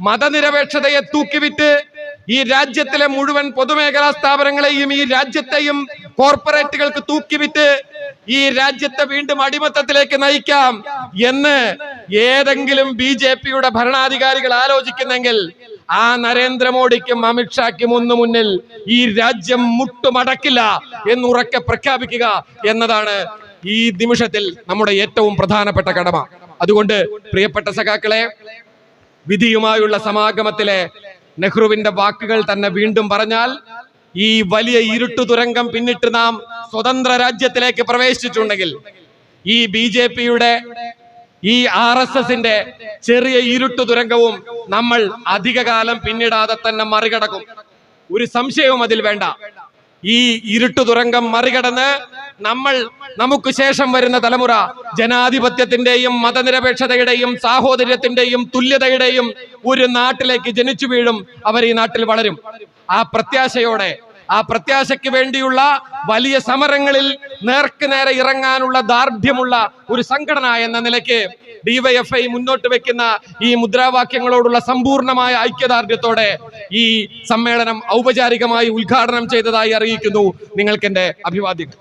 മതനിരപേക്ഷതയെ തൂക്കിവിറ്റ് ഈ രാജ്യത്തിലെ മുഴുവൻ പൊതുമേഖലാ സ്ഥാപനങ്ങളെയും ഈ രാജ്യത്തെയും കോർപ്പറേറ്റുകൾക്ക് തൂക്കിവിറ്റ് ഈ രാജ്യത്തെ വീണ്ടും അടിമത്തത്തിലേക്ക് നയിക്കാം എന്ന് ഏതെങ്കിലും ബി ജെ പിയുടെ ഭരണാധികാരികൾ ആലോചിക്കുന്നെങ്കിൽ ആ നരേന്ദ്രമോദിക്കും അമിത്ഷാക്കും ഒന്നു മുന്നിൽ ഈ രാജ്യം മുട്ടുമടക്കില്ല എന്ന് ഉറക്കെ പ്രഖ്യാപിക്കുക എന്നതാണ് ഈ നിമിഷത്തിൽ നമ്മുടെ ഏറ്റവും പ്രധാനപ്പെട്ട കടമ. അതുകൊണ്ട് പ്രിയപ്പെട്ട സഖാക്കളെ വിധിയുമായുള്ള സമാഗമത്തിലെ നെഹ്റുവിന്റെ വാക്കുകൾ തന്നെ വീണ്ടും പറഞ്ഞാൽ ഈ വലിയ ഇരുട്ടു തുരങ്കം പിന്നിട്ട് നാം സ്വതന്ത്ര രാജ്യത്തിലേക്ക് പ്രവേശിച്ചിട്ടുണ്ടെങ്കിൽ ഈ ബി ജെ പിയുടെ ഈ ആർ എസ് എസിന്റെ ചെറിയ ഇരുട്ടു തുരങ്കവും നമ്മൾ അധികകാലം പിന്നിടാതെ തന്നെ മറികടക്കും. ഒരു സംശയവും അതിൽ വേണ്ട. ഈ ഇരുട്ടു തുരങ്കം മറികടന്ന് നമ്മൾ നമുക്ക് ശേഷം വരുന്ന തലമുറ ജനാധിപത്യത്തിന്റെയും മതനിരപേക്ഷതയുടെയും സാഹോദര്യത്തിന്റെയും തുല്യതയുടെയും ഒരു നാട്ടിലേക്ക് ജനിച്ചു വീഴും അവർ ഈ നാട്ടിൽ വളരും. ആ പ്രത്യാശയോടെ ആ പ്രത്യാശയ്ക്ക് വേണ്ടിയുള്ള വലിയ സമരങ്ങളിൽ നേർക്ക് നേരെ ഇറങ്ങാനുള്ള ദാർഢ്യമുള്ള ഒരു സംഘടന എന്ന നിലയ്ക്ക് ഡിവൈഎഫ്ഐ മുന്നോട്ട് വെക്കുന്ന ഈ മുദ്രാവാക്യങ്ങളോടുള്ള സമ്പൂർണമായ ഐക്യദാർഢ്യത്തോടെ ഈ സമ്മേളനം ഔപചാരികമായി ഉദ്ഘാടനം ചെയ്തതായി അറിയിക്കുന്നു. നിങ്ങൾക്ക് എന്റെ അഭിവാദ്യങ്ങൾ.